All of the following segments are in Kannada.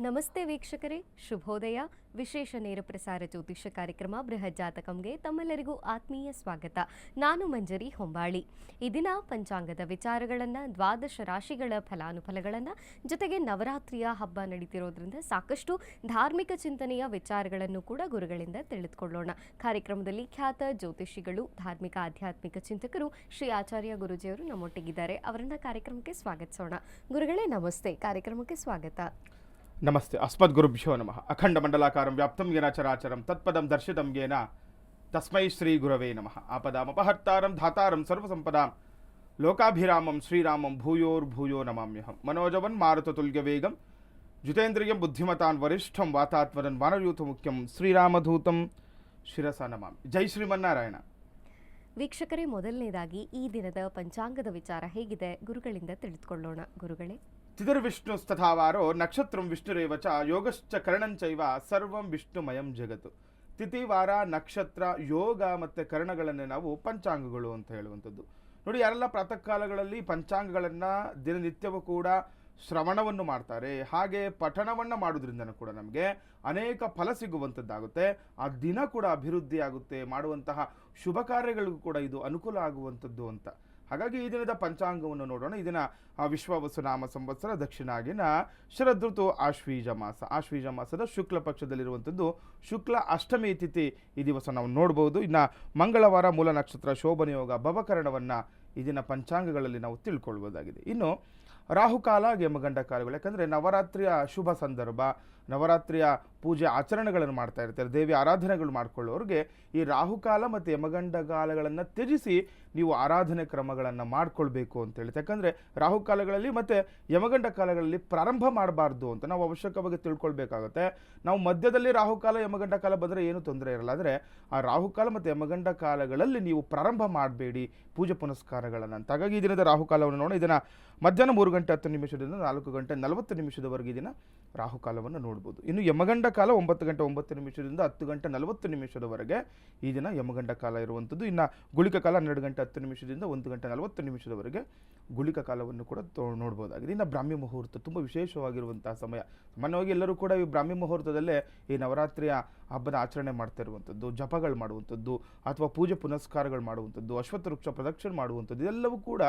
ನಮಸ್ತೆ ವೀಕ್ಷಕರೇ. ಶುಭೋದಯ. ವಿಶೇಷ ನೇರ ಪ್ರಸಾರ ಜ್ಯೋತಿಷ್ಯ ಕಾರ್ಯಕ್ರಮ ಬೃಹತ್ ಜಾತಕಂಗೆ ತಮ್ಮೆಲ್ಲರಿಗೂ ಆತ್ಮೀಯ ಸ್ವಾಗತ. ನಾನು ಮಂಜರಿ ಹೊಂಬಾಳಿ. ಈ ದಿನ ಪಂಚಾಂಗದ ವಿಚಾರಗಳನ್ನು, ದ್ವಾದಶ ರಾಶಿಗಳ ಫಲಾನುಫಲಗಳನ್ನು, ಜೊತೆಗೆ ನವರಾತ್ರಿಯ ಹಬ್ಬ ನಡೀತಿರೋದ್ರಿಂದ ಸಾಕಷ್ಟು ಧಾರ್ಮಿಕ ಚಿಂತನೆಯ ವಿಚಾರಗಳನ್ನು ಕೂಡ ಗುರುಗಳಿಂದ ತಿಳಿದುಕೊಳ್ಳೋಣ. ಕಾರ್ಯಕ್ರಮದಲ್ಲಿ ಖ್ಯಾತ ಜ್ಯೋತಿಷಿಗಳು, ಧಾರ್ಮಿಕ ಆಧ್ಯಾತ್ಮಿಕ ಚಿಂತಕರು, ಶ್ರೀ ಆಚಾರ್ಯ ಗುರುಜಿಯವರು ನಮ್ಮೊಟ್ಟಿಗಿದ್ದಾರೆ. ಅವರನ್ನ ಕಾರ್ಯಕ್ರಮಕ್ಕೆ ಸ್ವಾಗತಿಸೋಣ. ಗುರುಗಳೇ, ನಮಸ್ತೆ. ಕಾರ್ಯಕ್ರಮಕ್ಕೆ ಸ್ವಾಗತ. ನಮಸ್ತೆ ಅಸ್ಮದ್ಗುರುಭ್ಯೋ ನಮಃ ಅಖಂಡ ಮಂಡಲಾಕಾರಂ ವ್ಯಾಪ್ತಂ ಯೇನ ಚರಾಚರಂ ತತ್ಪದಂ ದರ್ಶಿತಂ ಯೇನ ತಸ್ಮೈ ಶ್ರೀ ಗುರವೇ ನಮಃ ಆಪದಾಮಪಹರ್ತಾರಂ ಧಾತಾರಂ ಸರ್ವಸಂಪದಾಂ ಲೋಕಾಭಿರಾಮಂ ಶ್ರೀರಾಮಂ ಭೂಯೋರ್ಭೂಯೋ ನಮಾಮ್ಯಹಂ ಮನೋಜವನ್ ಮಾರುತತುಲ್ಯ ವೇಗಂ ಜಿತೇಂದ್ರಿಯಂ ಬುದ್ಧಿಮತಾನ್ ವರಿಷ್ಠಂ ವಾತಾತ್ಮರನ್ ವಾನರಯೂಥ ಮುಖ್ಯಂ ಶ್ರೀರಾಮಧೂತಂ ಶಿರಸ ನಮಾಮಿ ಜೈ ಶ್ರೀಮನ್ನಾರಾಯಣ ವೀಕ್ಷಕರೇ ಮೊದಲನೇದಾಗಿ ಈ ದಿನದ ಪಂಚಾಂಗದ ವಿಚಾರ ಹೇಗಿದೆ ಗುರುಗಳಿಂದ ತಿಳಿದುಕೊಳ್ಳೋಣ ಗುರುಗಳೇ ತಿಥಿರ್ವಿಷ್ಣುಸ್ತಥಾವಾರೋ ನಕ್ಷತ್ರಂ ವಿಷ್ಣುರೇವ ಚ ಯೋಗಶ್ಚ ಕರ್ಣಂಚೈವ ಸರ್ವಂ ವಿಷ್ಣುಮಯಂ ಜಗತ್ತು ತಿಥಿ ವಾರ ನಕ್ಷತ್ರ ಯೋಗ ಮತ್ತು ಕರ್ಣಗಳನ್ನೇ ನಾವು ಪಂಚಾಂಗಗಳು ಅಂತ ಹೇಳುವಂಥದ್ದು. ನೋಡಿ, ಯಾರೆಲ್ಲ ಪ್ರಾತಃ ಕಾಲಗಳಲ್ಲಿ ಪಂಚಾಂಗಗಳನ್ನು ದಿನನಿತ್ಯವೂ ಕೂಡ ಶ್ರವಣವನ್ನು ಮಾಡ್ತಾರೆ, ಹಾಗೆ ಪಠಣವನ್ನು ಮಾಡೋದ್ರಿಂದನೂ ಕೂಡ ನಮಗೆ ಅನೇಕ ಫಲ ಸಿಗುವಂಥದ್ದಾಗುತ್ತೆ. ಆ ದಿನ ಕೂಡ ಅಭಿವೃದ್ಧಿ ಆಗುತ್ತೆ ಮಾಡುವಂತಹ ಶುಭ ಕಾರ್ಯಗಳಿಗೂ ಕೂಡ ಇದು ಅನುಕೂಲ ಆಗುವಂಥದ್ದು ಅಂತ. ಹಾಗಾಗಿ ಈ ದಿನದ ಪಂಚಾಂಗವನ್ನು ನೋಡೋಣ. ಈ ದಿನ ವಿಶ್ವ ವಸುನಾಮ ನಾಮ ಸಂವತ್ಸರ, ದಕ್ಷಿಣಾಗಿನ ಶರದೃತು ಆಶ್ವೀಜ ಮಾಸ. ಆಶ್ವೀಜ ಮಾಸದ ಶುಕ್ಲ ಪಕ್ಷದಲ್ಲಿರುವಂಥದ್ದು ಶುಕ್ಲ ಅಷ್ಟಮಿ ತಿಥಿ ಈ ದಿವಸ ನಾವು ನೋಡ್ಬೋದು. ಇನ್ನು ಮಂಗಳವಾರ ಮೂಲ ನಕ್ಷತ್ರ ಶೋಭನಯೋಗ ಭವಕರಣವನ್ನು ಈ ದಿನ ಪಂಚಾಂಗಗಳಲ್ಲಿ ನಾವು ತಿಳ್ಕೊಳ್ಬೋದಾಗಿದೆ. ಇನ್ನು ರಾಹುಕಾಲ ಯಮಗಂಡ ಕಾಲಗಳು. ಯಾಕಂದರೆ ನವರಾತ್ರಿಯ ಶುಭ ಸಂದರ್ಭ, ನವರಾತ್ರಿಯ ಪೂಜೆ ಆಚರಣೆಗಳನ್ನು ಮಾಡ್ತಾ ಇರ್ತಾರೆ. ದೇವಿ ಆರಾಧನೆಗಳು ಮಾಡಿಕೊಳ್ಳೋರಿಗೆ ಈ ರಾಹುಕಾಲ ಮತ್ತು ಯಮಗಂಡ ಕಾಲಗಳನ್ನು ತ್ಯಜಿಸಿ ನೀವು ಆರಾಧನೆ ಕ್ರಮಗಳನ್ನು ಮಾಡಿಕೊಳ್ಬೇಕು ಅಂತ ಹೇಳಿ. ಯಾಕಂದರೆ ರಾಹುಕಾಲಗಳಲ್ಲಿ ಮತ್ತು ಯಮಗಂಡ ಕಾಲಗಳಲ್ಲಿ ಪ್ರಾರಂಭ ಮಾಡಬಾರ್ದು ಅಂತ ನಾವು ಅವಶ್ಯಕವಾಗಿ ತಿಳ್ಕೊಳ್ಬೇಕಾಗುತ್ತೆ. ನಾವು ಮಧ್ಯದಲ್ಲಿ ರಾಹುಕಾಲ ಯಮಗಂಡ ಕಾಲ ಬಂದರೆ ಏನು ತೊಂದರೆ ಇರಲ್ಲ. ಆದರೆ ಆ ರಾಹುಕಾಲ ಮತ್ತು ಯಮಗಂಡ ಕಾಲಗಳಲ್ಲಿ ನೀವು ಪ್ರಾರಂಭ ಮಾಡಬೇಡಿ ಪೂಜೆ ಪುನಸ್ಕಾರಗಳನ್ನು ಅಂತ. ಹಾಗಾಗಿ ಈ ದಿನದ ರಾಹುಕಾಲವನ್ನು ನೋಡಿ ಇದನ್ನು ಮಧ್ಯಾಹ್ನ ಮೂರು ಗಂಟೆ ಹತ್ತು ನಿಮಿಷದಿಂದ ನಾಲ್ಕು ಗಂಟೆ ನಲವತ್ತು ನಿಮಿಷದವರೆಗೆ ದಿನ ರಾಹುಕಾಲವನ್ನು ನೋಡ್ಬೋದು. ಇನ್ನು ಯಮಗಂಡ ಕಾಲ ಒಂಬತ್ತು ಗಂಟೆ ಒಂಬತ್ತು ನಿಮಿಷದಿಂದ ಹತ್ತು ಗಂಟೆ ನಲವತ್ತು ನಿಮಿಷದವರೆಗೆ ಈ ದಿನ ಯಮಗಂಡ ಕಾಲ ಇರುವಂಥದ್ದು. ಇನ್ನು ಗುಳಿಕ ಕಾಲ ಹನ್ನೆರಡು ಗಂಟೆ ಹತ್ತು ನಿಮಿಷದಿಂದ ಒಂದು ಗಂಟೆ ನಲವತ್ತು ನಿಮಿಷದವರೆಗೆ ಗುಳಿಕ ಕಾಲವನ್ನು ಕೂಡ ನೋಡ್ಬೋದಾಗಿದೆ. ಇನ್ನು ಬ್ರಾಹ್ಮಿ ಮುಹೂರ್ತ ತುಂಬ ವಿಶೇಷವಾಗಿರುವಂತಹ ಸಮಯ. ಸಾಮಾನ್ಯವಾಗಿ ಎಲ್ಲರೂ ಕೂಡ ಈ ಬ್ರಾಹ್ಮಿ ಮುಹೂರ್ತದಲ್ಲೇ ಈ ನವರಾತ್ರಿಯ ಹಬ್ಬದ ಆಚರಣೆ ಮಾಡ್ತಾ ಇರುವಂಥದ್ದು ಜಪಗಳು ಮಾಡುವಂಥದ್ದು, ಅಥವಾ ಪೂಜೆ ಪುನಸ್ಕಾರಗಳು ಮಾಡುವಂಥದ್ದು ಅಶ್ವತ್ಥ ವೃಕ್ಷ ಪ್ರದಕ್ಷಿಣೆ ಮಾಡುವಂಥದ್ದು, ಇದೆಲ್ಲವೂ ಕೂಡ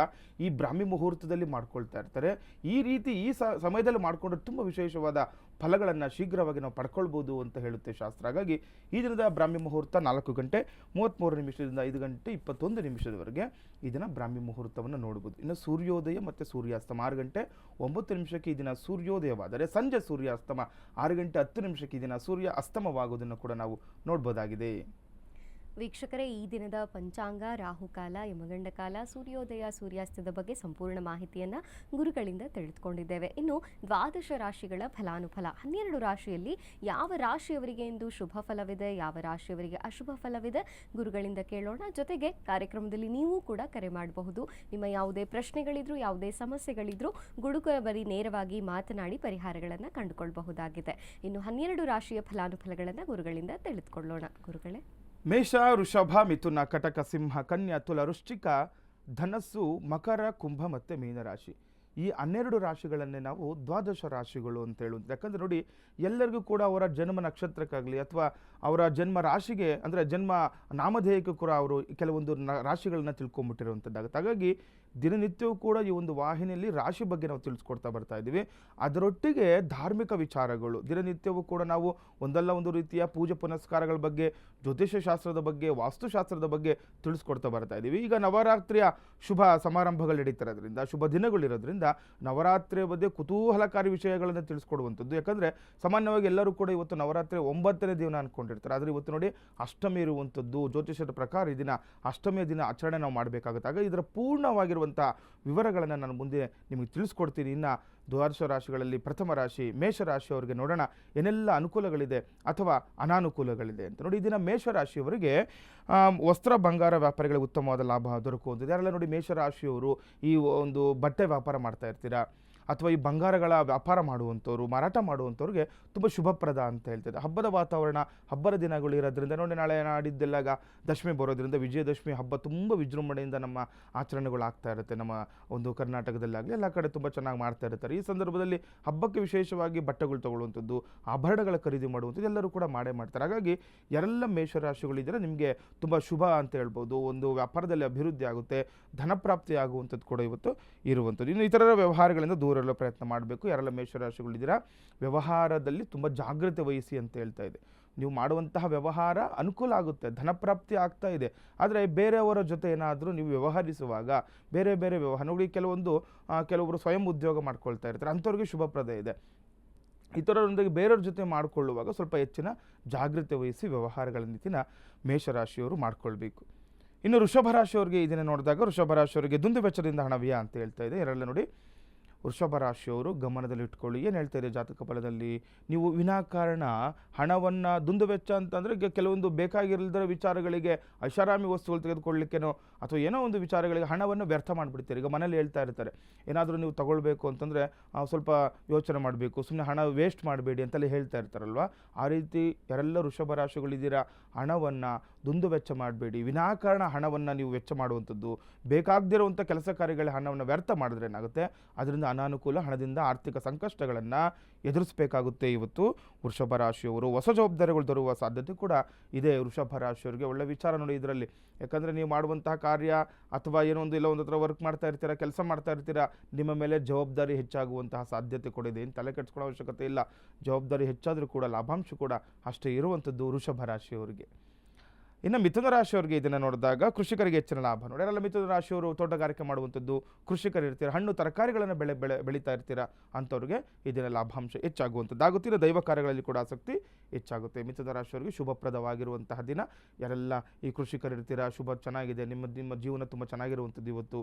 ಈ ಬ್ರಾಹ್ಮಿ ಮುಹೂರ್ತದಲ್ಲಿ ಮಾಡ್ಕೊಳ್ತಾ ಇರ್ತಾರೆ. ಈ ರೀತಿ ಈ ಸಮಯದಲ್ಲಿ ಮಾಡಿಕೊಂಡ್ರೆ ತುಂಬ ವಿಶೇಷವಾದ ಫಲಗಳನ್ನು ಶೀಘ್ರವಾಗಿ ನಾವು ಪಡ್ಕೊಳ್ಬೋದು ಅಂತ ಹೇಳುತ್ತೆ ಶಾಸ್ತ್ರ. ಹಾಗಾಗಿ ಈ ದಿನದ ಬ್ರಾಹ್ಮಿ ಮುಹೂರ್ತ ನಾಲ್ಕು ಗಂಟೆ, ಮೂವತ್ತ್ಮೂರು ನಿಮಿಷದಿಂದ ಐದು ಗಂಟೆ, ಇಪ್ಪತ್ತೊಂದು ನಿಮಿಷದವರೆಗೆ ಈ ದಿನ ಬ್ರಾಹ್ಮಿ ಮುಹೂರ್ತವನ್ನು ನೋಡ್ಬೋದು. ಇನ್ನು ಸೂರ್ಯೋದಯ ಮತ್ತು ಸೂರ್ಯಾಸ್ತಮ ಆರು ಗಂಟೆ, ಒಂಬತ್ತು ನಿಮಿಷಕ್ಕೆ ಈ ದಿನ ಸೂರ್ಯೋದಯವಾದರೆ ಸಂಜೆ ಸೂರ್ಯಾಸ್ತಮ, ಆರು ಗಂಟೆ ಹತ್ತು ನಿಮಿಷಕ್ಕೆ ಈ ದಿನ ಸೂರ್ಯ ಕೂಡ ನಾವು ನೋಡ್ಬೋದಾಗಿದೆ. ವೀಕ್ಷಕರೇ, ಈ ದಿನದ ಪಂಚಾಂಗ ರಾಹುಕಾಲ ಯಮಗಂಡ ಕಾಲ ಸೂರ್ಯೋದಯ ಸೂರ್ಯಾಸ್ತದ ಬಗ್ಗೆ ಸಂಪೂರ್ಣ ಮಾಹಿತಿಯನ್ನ ಗುರುಗಳಿಂದ ತಿಳಿದುಕೊಂಡಿದ್ದೇವೆ. ಇನ್ನು ದ್ವಾದಶ ರಾಶಿಗಳ ಫಲಾನುಫಲ, ಹನ್ನೆರಡು ರಾಶಿಯಲ್ಲಿ ಯಾವ ರಾಶಿಯವರಿಗೆ ಎಂದು ಶುಭ ಫಲವಿದೆ, ಯಾವ ರಾಶಿಯವರಿಗೆ ಅಶುಭ ಫಲವಿದೆ ಗುರುಗಳಿಂದ ಕೇಳೋಣ. ಜೊತೆಗೆ ಕಾರ್ಯಕ್ರಮದಲ್ಲಿ ನೀವು ಕೂಡ ಕರೆ ಮಾಡಬಹುದು. ನಿಮ್ಮ ಯಾವುದೇ ಪ್ರಶ್ನೆಗಳಿದ್ರು, ಯಾವುದೇ ಸಮಸ್ಯೆಗಳಿದ್ರು ಗುಡುಕ ಬರೀ ನೇರವಾಗಿ ಮಾತನಾಡಿ ಪರಿಹಾರಗಳನ್ನು ಕಂಡುಕೊಳ್ಳಬಹುದಾಗಿದೆ ಇನ್ನು ಹನ್ನೆರಡು ರಾಶಿಯ ಫಲಾನುಫಲಗಳನ್ನು ಗುರುಗಳಿಂದ ತಿಳಿದುಕೊಳ್ಳೋಣ. ಗುರುಗಳೇ. ಮೇಷ ವೃಷಭ ಮಿಥುನ ಕಟಕ ಸಿಂಹ ಕನ್ಯಾ ತುಲ ವೃಶ್ಚಿಕ ಧನಸ್ಸು ಮಕರ ಕುಂಭ ಮತ್ತು ಮೀನರಾಶಿ ಈ ಹನ್ನೆರಡು ರಾಶಿಗಳನ್ನೇ ನಾವು ದ್ವಾದಶ ರಾಶಿಗಳು ಅಂತ ಹೇಳುವಂತ ಯಾಕಂದರೆ ನೋಡಿ, ಎಲ್ಲರಿಗೂ ಕೂಡ ಅವರ ಜನ್ಮ ನಕ್ಷತ್ರಕ್ಕಾಗಲಿ ಅಥವಾ ಅವರ ಜನ್ಮ ರಾಶಿಗೆ ಅಂದರೆ ಜನ್ಮ ನಾಮಧೇಯಕ್ಕೂ ಕೂಡ ಅವರು ಕೆಲವೊಂದು ರಾಶಿಗಳನ್ನ ತಿಳ್ಕೊಂಬಿಟ್ಟಿರುವಂಥದ್ದಾಗುತ್ತೆ ಹಾಗಾಗಿ ದಿನನಿತ್ಯವೂ ಕೂಡ ಈ ಒಂದು ವಾಹಿನಿಯಲ್ಲಿ ರಾಶಿ ಬಗ್ಗೆ ನಾವು ತಿಳಿಸ್ಕೊಡ್ತಾ ಬರ್ತಾ ಇದ್ದೀವಿ. ಅದರೊಟ್ಟಿಗೆ ಧಾರ್ಮಿಕ ವಿಚಾರಗಳು. ದಿನನಿತ್ಯವೂ ಕೂಡ ನಾವು ಒಂದಲ್ಲ ಒಂದು ರೀತಿಯ ಪೂಜೆ ಪುನಸ್ಕಾರಗಳ ಬಗ್ಗೆ ಜ್ಯೋತಿಷ್ಯ ಶಾಸ್ತ್ರದ ಬಗ್ಗೆ, ವಾಸ್ತುಶಾಸ್ತ್ರದ ಬಗ್ಗೆ ತಿಳಿಸ್ಕೊಡ್ತಾ ಬರ್ತಾ ಇದ್ದೀವಿ. ಈಗ ನವರಾತ್ರಿಯ ಶುಭ ಸಮಾರಂಭಗಳು ನಡೀತಿರೋದ್ರಿಂದ, ಶುಭ ದಿನಗಳಿರೋದ್ರಿಂದ ನವರಾತ್ರಿಯ ಬಗ್ಗೆ ಕುತೂಹಲಕಾರಿ ವಿಷಯಗಳನ್ನು ತಿಳಿಸ್ಕೊಡುವಂಥದ್ದು. ಯಾಕಂದರೆ ಸಾಮಾನ್ಯವಾಗಿ ಎಲ್ಲರೂ ಕೂಡ ಇವತ್ತು ನವರಾತ್ರಿ ಒಂಬತ್ತನೇ ದಿನ ಅಂದ್ಕೊಂಡಿರ್ತಾರೆ ಆದರೆ ಇವತ್ತು ನೋಡಿ ಅಷ್ಟಮಿ ಇರುವಂಥದ್ದು, ಜ್ಯೋತಿಷ್ಯದ ಪ್ರಕಾರ ಈ ದಿನ ಅಷ್ಟಮಿಯ ದಿನ ಆಚರಣೆ ನಾವು ಮಾಡಬೇಕಾಗುತ್ತೆ. ಆಗ ಇದರ ಪೂರ್ಣವಾಗಿರುವಂಥ ವಿವರಗಳನ್ನು ನಾನು ಮುಂದೆ ನಿಮಗೆ ತಿಳಿಸ್ಕೊಡ್ತೀನಿ. ಇನ್ನು ದ್ವಾದಶ ರಾಶಿಗಳಲ್ಲಿ ಪ್ರಥಮ ರಾಶಿ ಮೇಷರಾಶಿಯವರಿಗೆ ನೋಡೋಣ. ಏನೆಲ್ಲ ಅನುಕೂಲಗಳಿದೆ ಅಥವಾ ಅನಾನುಕೂಲಗಳಿದೆ ಅಂತ ನೋಡಿ. ಇದನ್ನು ದಿನ ಮೇಷರಾಶಿಯವರಿಗೆ ವಸ್ತ್ರ ಬಂಗಾರ ವ್ಯಾಪಾರಿಗಳಿಗೆ ಉತ್ತಮವಾದ ಲಾಭ ದೊರಕುವಂಥದ್ದು. ಯಾರೆಲ್ಲ ನೋಡಿ ಮೇಷರಾಶಿಯವರು ಈ ಒಂದು ಬಟ್ಟೆ ವ್ಯಾಪಾರ ಮಾಡ್ತಾ ಇರ್ತೀರಾ? ಅಥವಾ ಈ ಬಂಗಾರಗಳ ವ್ಯಾಪಾರ ಮಾಡುವಂಥವ್ರು, ಮಾರಾಟ ಮಾಡುವಂಥವ್ರಿಗೆ ತುಂಬ ಶುಭಪ್ರದ ಅಂತ ಹೇಳ್ತದೆ ಹಬ್ಬದ ವಾತಾವರಣ ಹಬ್ಬದ ದಿನಗಳು ಇರೋದ್ರಿಂದ ನೋಡಿ ನಾಳೆ ನಾಡಿದ್ದೆಲ್ಲಾಗ ದಶಮಿ ಬರೋದ್ರಿಂದ ವಿಜಯದಶಮಿ ಹಬ್ಬ ತುಂಬ ವಿಜೃಂಭಣೆಯಿಂದ ನಮ್ಮ ಆಚರಣೆಗಳು ಆಗ್ತಾ ಇರುತ್ತೆ. ನಮ್ಮ ಒಂದು ಕರ್ನಾಟಕದಲ್ಲಾಗಲಿ ಎಲ್ಲ ಕಡೆ ತುಂಬ ಚೆನ್ನಾಗಿ ಮಾಡ್ತಾ ಇರ್ತಾರೆ. ಈ ಸಂದರ್ಭದಲ್ಲಿ ಹಬ್ಬಕ್ಕೆ ವಿಶೇಷವಾಗಿ ಬಟ್ಟೆಗಳು ತಗೊಳ್ಳುವಂಥದ್ದು, ಆಭರಣಗಳ ಖರೀದಿ ಮಾಡುವಂಥದ್ದು ಎಲ್ಲರೂ ಕೂಡ ಮಾಡೇ ಮಾಡ್ತಾರೆ. ಹಾಗಾಗಿ ಎಲ್ಲ ಮೇಷರಾಶಿಗಳಿದ್ದರೆ ನಿಮಗೆ ತುಂಬ ಶುಭ ಅಂತ ಹೇಳ್ಬೋದು. ಒಂದು ವ್ಯಾಪಾರದಲ್ಲಿ ಅಭಿವೃದ್ಧಿ ಆಗುತ್ತೆ ಧನಪ್ರಾಪ್ತಿ ಆಗುವಂಥದ್ದು ಕೂಡ ಇವತ್ತು ಇರುವಂಥದ್ದು. ಇನ್ನು ಇತರರ ವ್ಯವಹಾರಗಳಿಂದ ದೂರ ಇರಲು ಪ್ರಯತ್ನ ಮಾಡಬೇಕು. ಯಾರೆಲ್ಲ ಮೇಷರಾಶಿಗಳಿದ್ದೀರಾ, ವ್ಯವಹಾರದಲ್ಲಿ ತುಂಬ ಜಾಗ್ರತೆ ವಹಿಸಿ ಅಂತ ಹೇಳ್ತಾ ಇದೆ. ನೀವು ಮಾಡುವಂತಹ ವ್ಯವಹಾರ ಅನುಕೂಲ ಆಗುತ್ತೆ, ಧನಪ್ರಾಪ್ತಿ ಆಗ್ತಾ ಇದೆ. ಆದರೆ ಬೇರೆಯವರ ಜೊತೆ ಏನಾದರೂ ನೀವು ವ್ಯವಹರಿಸುವಾಗ, ಬೇರೆ ಬೇರೆ ವ್ಯವಹಾರ, ನೋಡಿ ಕೆಲವೊಂದು ಕೆಲವೊಬ್ಬರು ಸ್ವಯಂ ಉದ್ಯೋಗ ಮಾಡ್ಕೊಳ್ತಾ ಇರ್ತಾರೆ, ಅಂಥವ್ರಿಗೆ ಶುಭಪ್ರದ ಇದೆ. ಇತರರೊಂದಿಗೆ ಬೇರೆಯವ್ರ ಜೊತೆ ಮಾಡಿಕೊಳ್ಳುವಾಗ ಸ್ವಲ್ಪ ಹೆಚ್ಚಿನ ಜಾಗ್ರತೆ ವಹಿಸಿ ವ್ಯವಹಾರಗಳ ನೀತಿನ ಮೇಷರಾಶಿಯವರು ಮಾಡ್ಕೊಳ್ಬೇಕು. ಇನ್ನು ವೃಷಭ ರಾಶಿಯವರಿಗೆ ಇದನ್ನು ನೋಡಿದಾಗ ವೃಷಭ ರಾಶಿಯವರಿಗೆ ದುಂದುವೆಚ್ಚದಿಂದ ಹಣವ್ಯ ಹಣ ಅಂತ ಹೇಳ್ತಾ ಇದೆ. ಎರಡಲ್ಲ ನೋಡಿ ವೃಷಭ ರಾಶಿಯವರು ಗಮನದಲ್ಲಿಟ್ಕೊಳ್ಳಿ. ಏನು ಹೇಳ್ತಾ ಇದೆ ಜಾತಕ ಫಲದಲ್ಲಿ? ನೀವು ವಿನಾಕಾರಣ ಹಣವನ್ನು ದುಂದು ವೆಚ್ಚ ಅಂತಂದರೆ ಕೆಲವೊಂದು ಬೇಕಾಗಿಲ್ಲದ ವಿಚಾರಗಳಿಗೆ ಐಷಾರಾಮಿ ವಸ್ತುಗಳು ತೆಗೆದುಕೊಳ್ಳಿಕ್ಕೇನೋ ಅಥವಾ ಏನೋ ಒಂದು ವಿಚಾರಗಳಿಗೆ ಹಣವನ್ನು ವ್ಯರ್ಥ ಮಾಡಿಬಿಡ್ತೀರಿ. ಈಗ ಮನೇಲಿ ಹೇಳ್ತಾ ಇರ್ತಾರೆ, ಏನಾದರೂ ನೀವು ತಗೊಳ್ಬೇಕು ಅಂತಂದರೆ ಸ್ವಲ್ಪ ಯೋಚನೆ ಮಾಡಬೇಕು ಸುಮ್ಮನೆ ಹಣ ವೇಸ್ಟ್ ಮಾಡಬೇಡಿ ಅಂತೆಲ್ಲ ಹೇಳ್ತಾ ಇರ್ತಾರಲ್ವ? ಆ ರೀತಿ ಯಾರೆಲ್ಲ ವೃಷಭ ರಾಶಿಗಳಿದ್ದೀರಾ, ಹಣವನ್ನು ದುಂದು ವೆಚ್ಚ ಮಾಡಬೇಡಿ. ವಿನಾಕಾರಣ ಹಣವನ್ನು ನೀವು ವೆಚ್ಚ ಮಾಡುವಂಥದ್ದು, ಬೇಕಾಗದಿರುವಂಥ ಕೆಲಸ ಕಾರ್ಯಗಳ ಹಣವನ್ನು ವ್ಯರ್ಥ ಮಾಡಿದ್ರೆ ಏನಾಗುತ್ತೆ? ಅದರಿಂದ ಅನಾನುಕೂಲ ಹಣದಿಂದ ಆರ್ಥಿಕ ಸಂಕಷ್ಟಗಳನ್ನು ಎದುರಿಸಬೇಕಾಗುತ್ತೆ. ಇವತ್ತು ವೃಷಭ ರಾಶಿಯವರು ಹೊಸ ಜವಾಬ್ದಾರಿಗಳು ತರುವ ಸಾಧ್ಯತೆ ಕೂಡ ಇದೆ ವೃಷಭ ರಾಶಿಯವರಿಗೆ. ಒಳ್ಳೆ ವಿಚಾರ ನೋಡಿ ಇದರಲ್ಲಿ. ಯಾಕಂದರೆ ನೀವು ಮಾಡುವಂತಹ ಕಾರ್ಯ ಅಥವಾ ಏನೋ ಒಂದು ಇಲ್ಲ ಒಂದು ಹತ್ರ ವರ್ಕ್ ಮಾಡ್ತಾ ಇರ್ತೀರಾ, ಕೆಲಸ ಮಾಡ್ತಾ ಇರ್ತೀರಾ, ನಿಮ್ಮ ಮೇಲೆ ಜವಾಬ್ದಾರಿ ಹೆಚ್ಚಾಗುವಂತಹ ಸಾಧ್ಯತೆ ಕೂಡ ಇದೆ. ಏನು ತಲೆ ಕೆಡಿಸ್ಕೊಳ್ಳೋ ಅವಶ್ಯಕತೆ ಇಲ್ಲ. ಜವಾಬ್ದಾರಿ ಹೆಚ್ಚಾದರೂ ಕೂಡ, ಲಾಭಾಂಶ ಕೂಡ ಅಷ್ಟೇ ಇರುವಂಥದ್ದು ವೃಷಭ ರಾಶಿಯವರಿಗೆ. ಇನ್ನು ಮಿಥುನ ರಾಶಿಯವರಿಗೆ ಇದನ್ನು ನೋಡಿದಾಗ ಕೃಷಿಕರಿಗೆ ಹೆಚ್ಚಿನ ಲಾಭ ನೋಡಿ. ಯಾರೆಲ್ಲ ಮಿಥುನ ರಾಶಿಯವರು ತೋಟಗಾರಿಕೆ ಮಾಡುವಂಥದ್ದು, ಕೃಷಿಕರು ಇರ್ತೀರ, ಹಣ್ಣು ತರಕಾರಿಗಳನ್ನು ಬೆಳೆ ಬೆಳೆ, ಬೆಳೀತಾ ಇರ್ತೀರಾ ಅಂಥವ್ರಿಗೆ ಇದರ ಲಾಭಾಂಶ ಹೆಚ್ಚಾಗುವಂಥದ್ದು. ಆಗುತ್ತೆ ಇನ್ನು ದೈವ ಕಾರ್ಯಗಳಲ್ಲಿ ಕೂಡ ಆಸಕ್ತಿ ಹೆಚ್ಚಾಗುತ್ತೆ. ಮಿಥುನ ರಾಶಿಯವರಿಗೆ ಶುಭಪ್ರದವಾಗಿರುವಂತಹ ದಿನ. ಯಾರೆಲ್ಲ ಈ ಕೃಷಿಕರು ಇರ್ತೀರ ಶುಭ ಚೆನ್ನಾಗಿದೆ, ನಿಮ್ಮ ನಿಮ್ಮ ಜೀವನ ತುಂಬ ಚೆನ್ನಾಗಿರುವಂಥದ್ದು ಇವತ್ತು.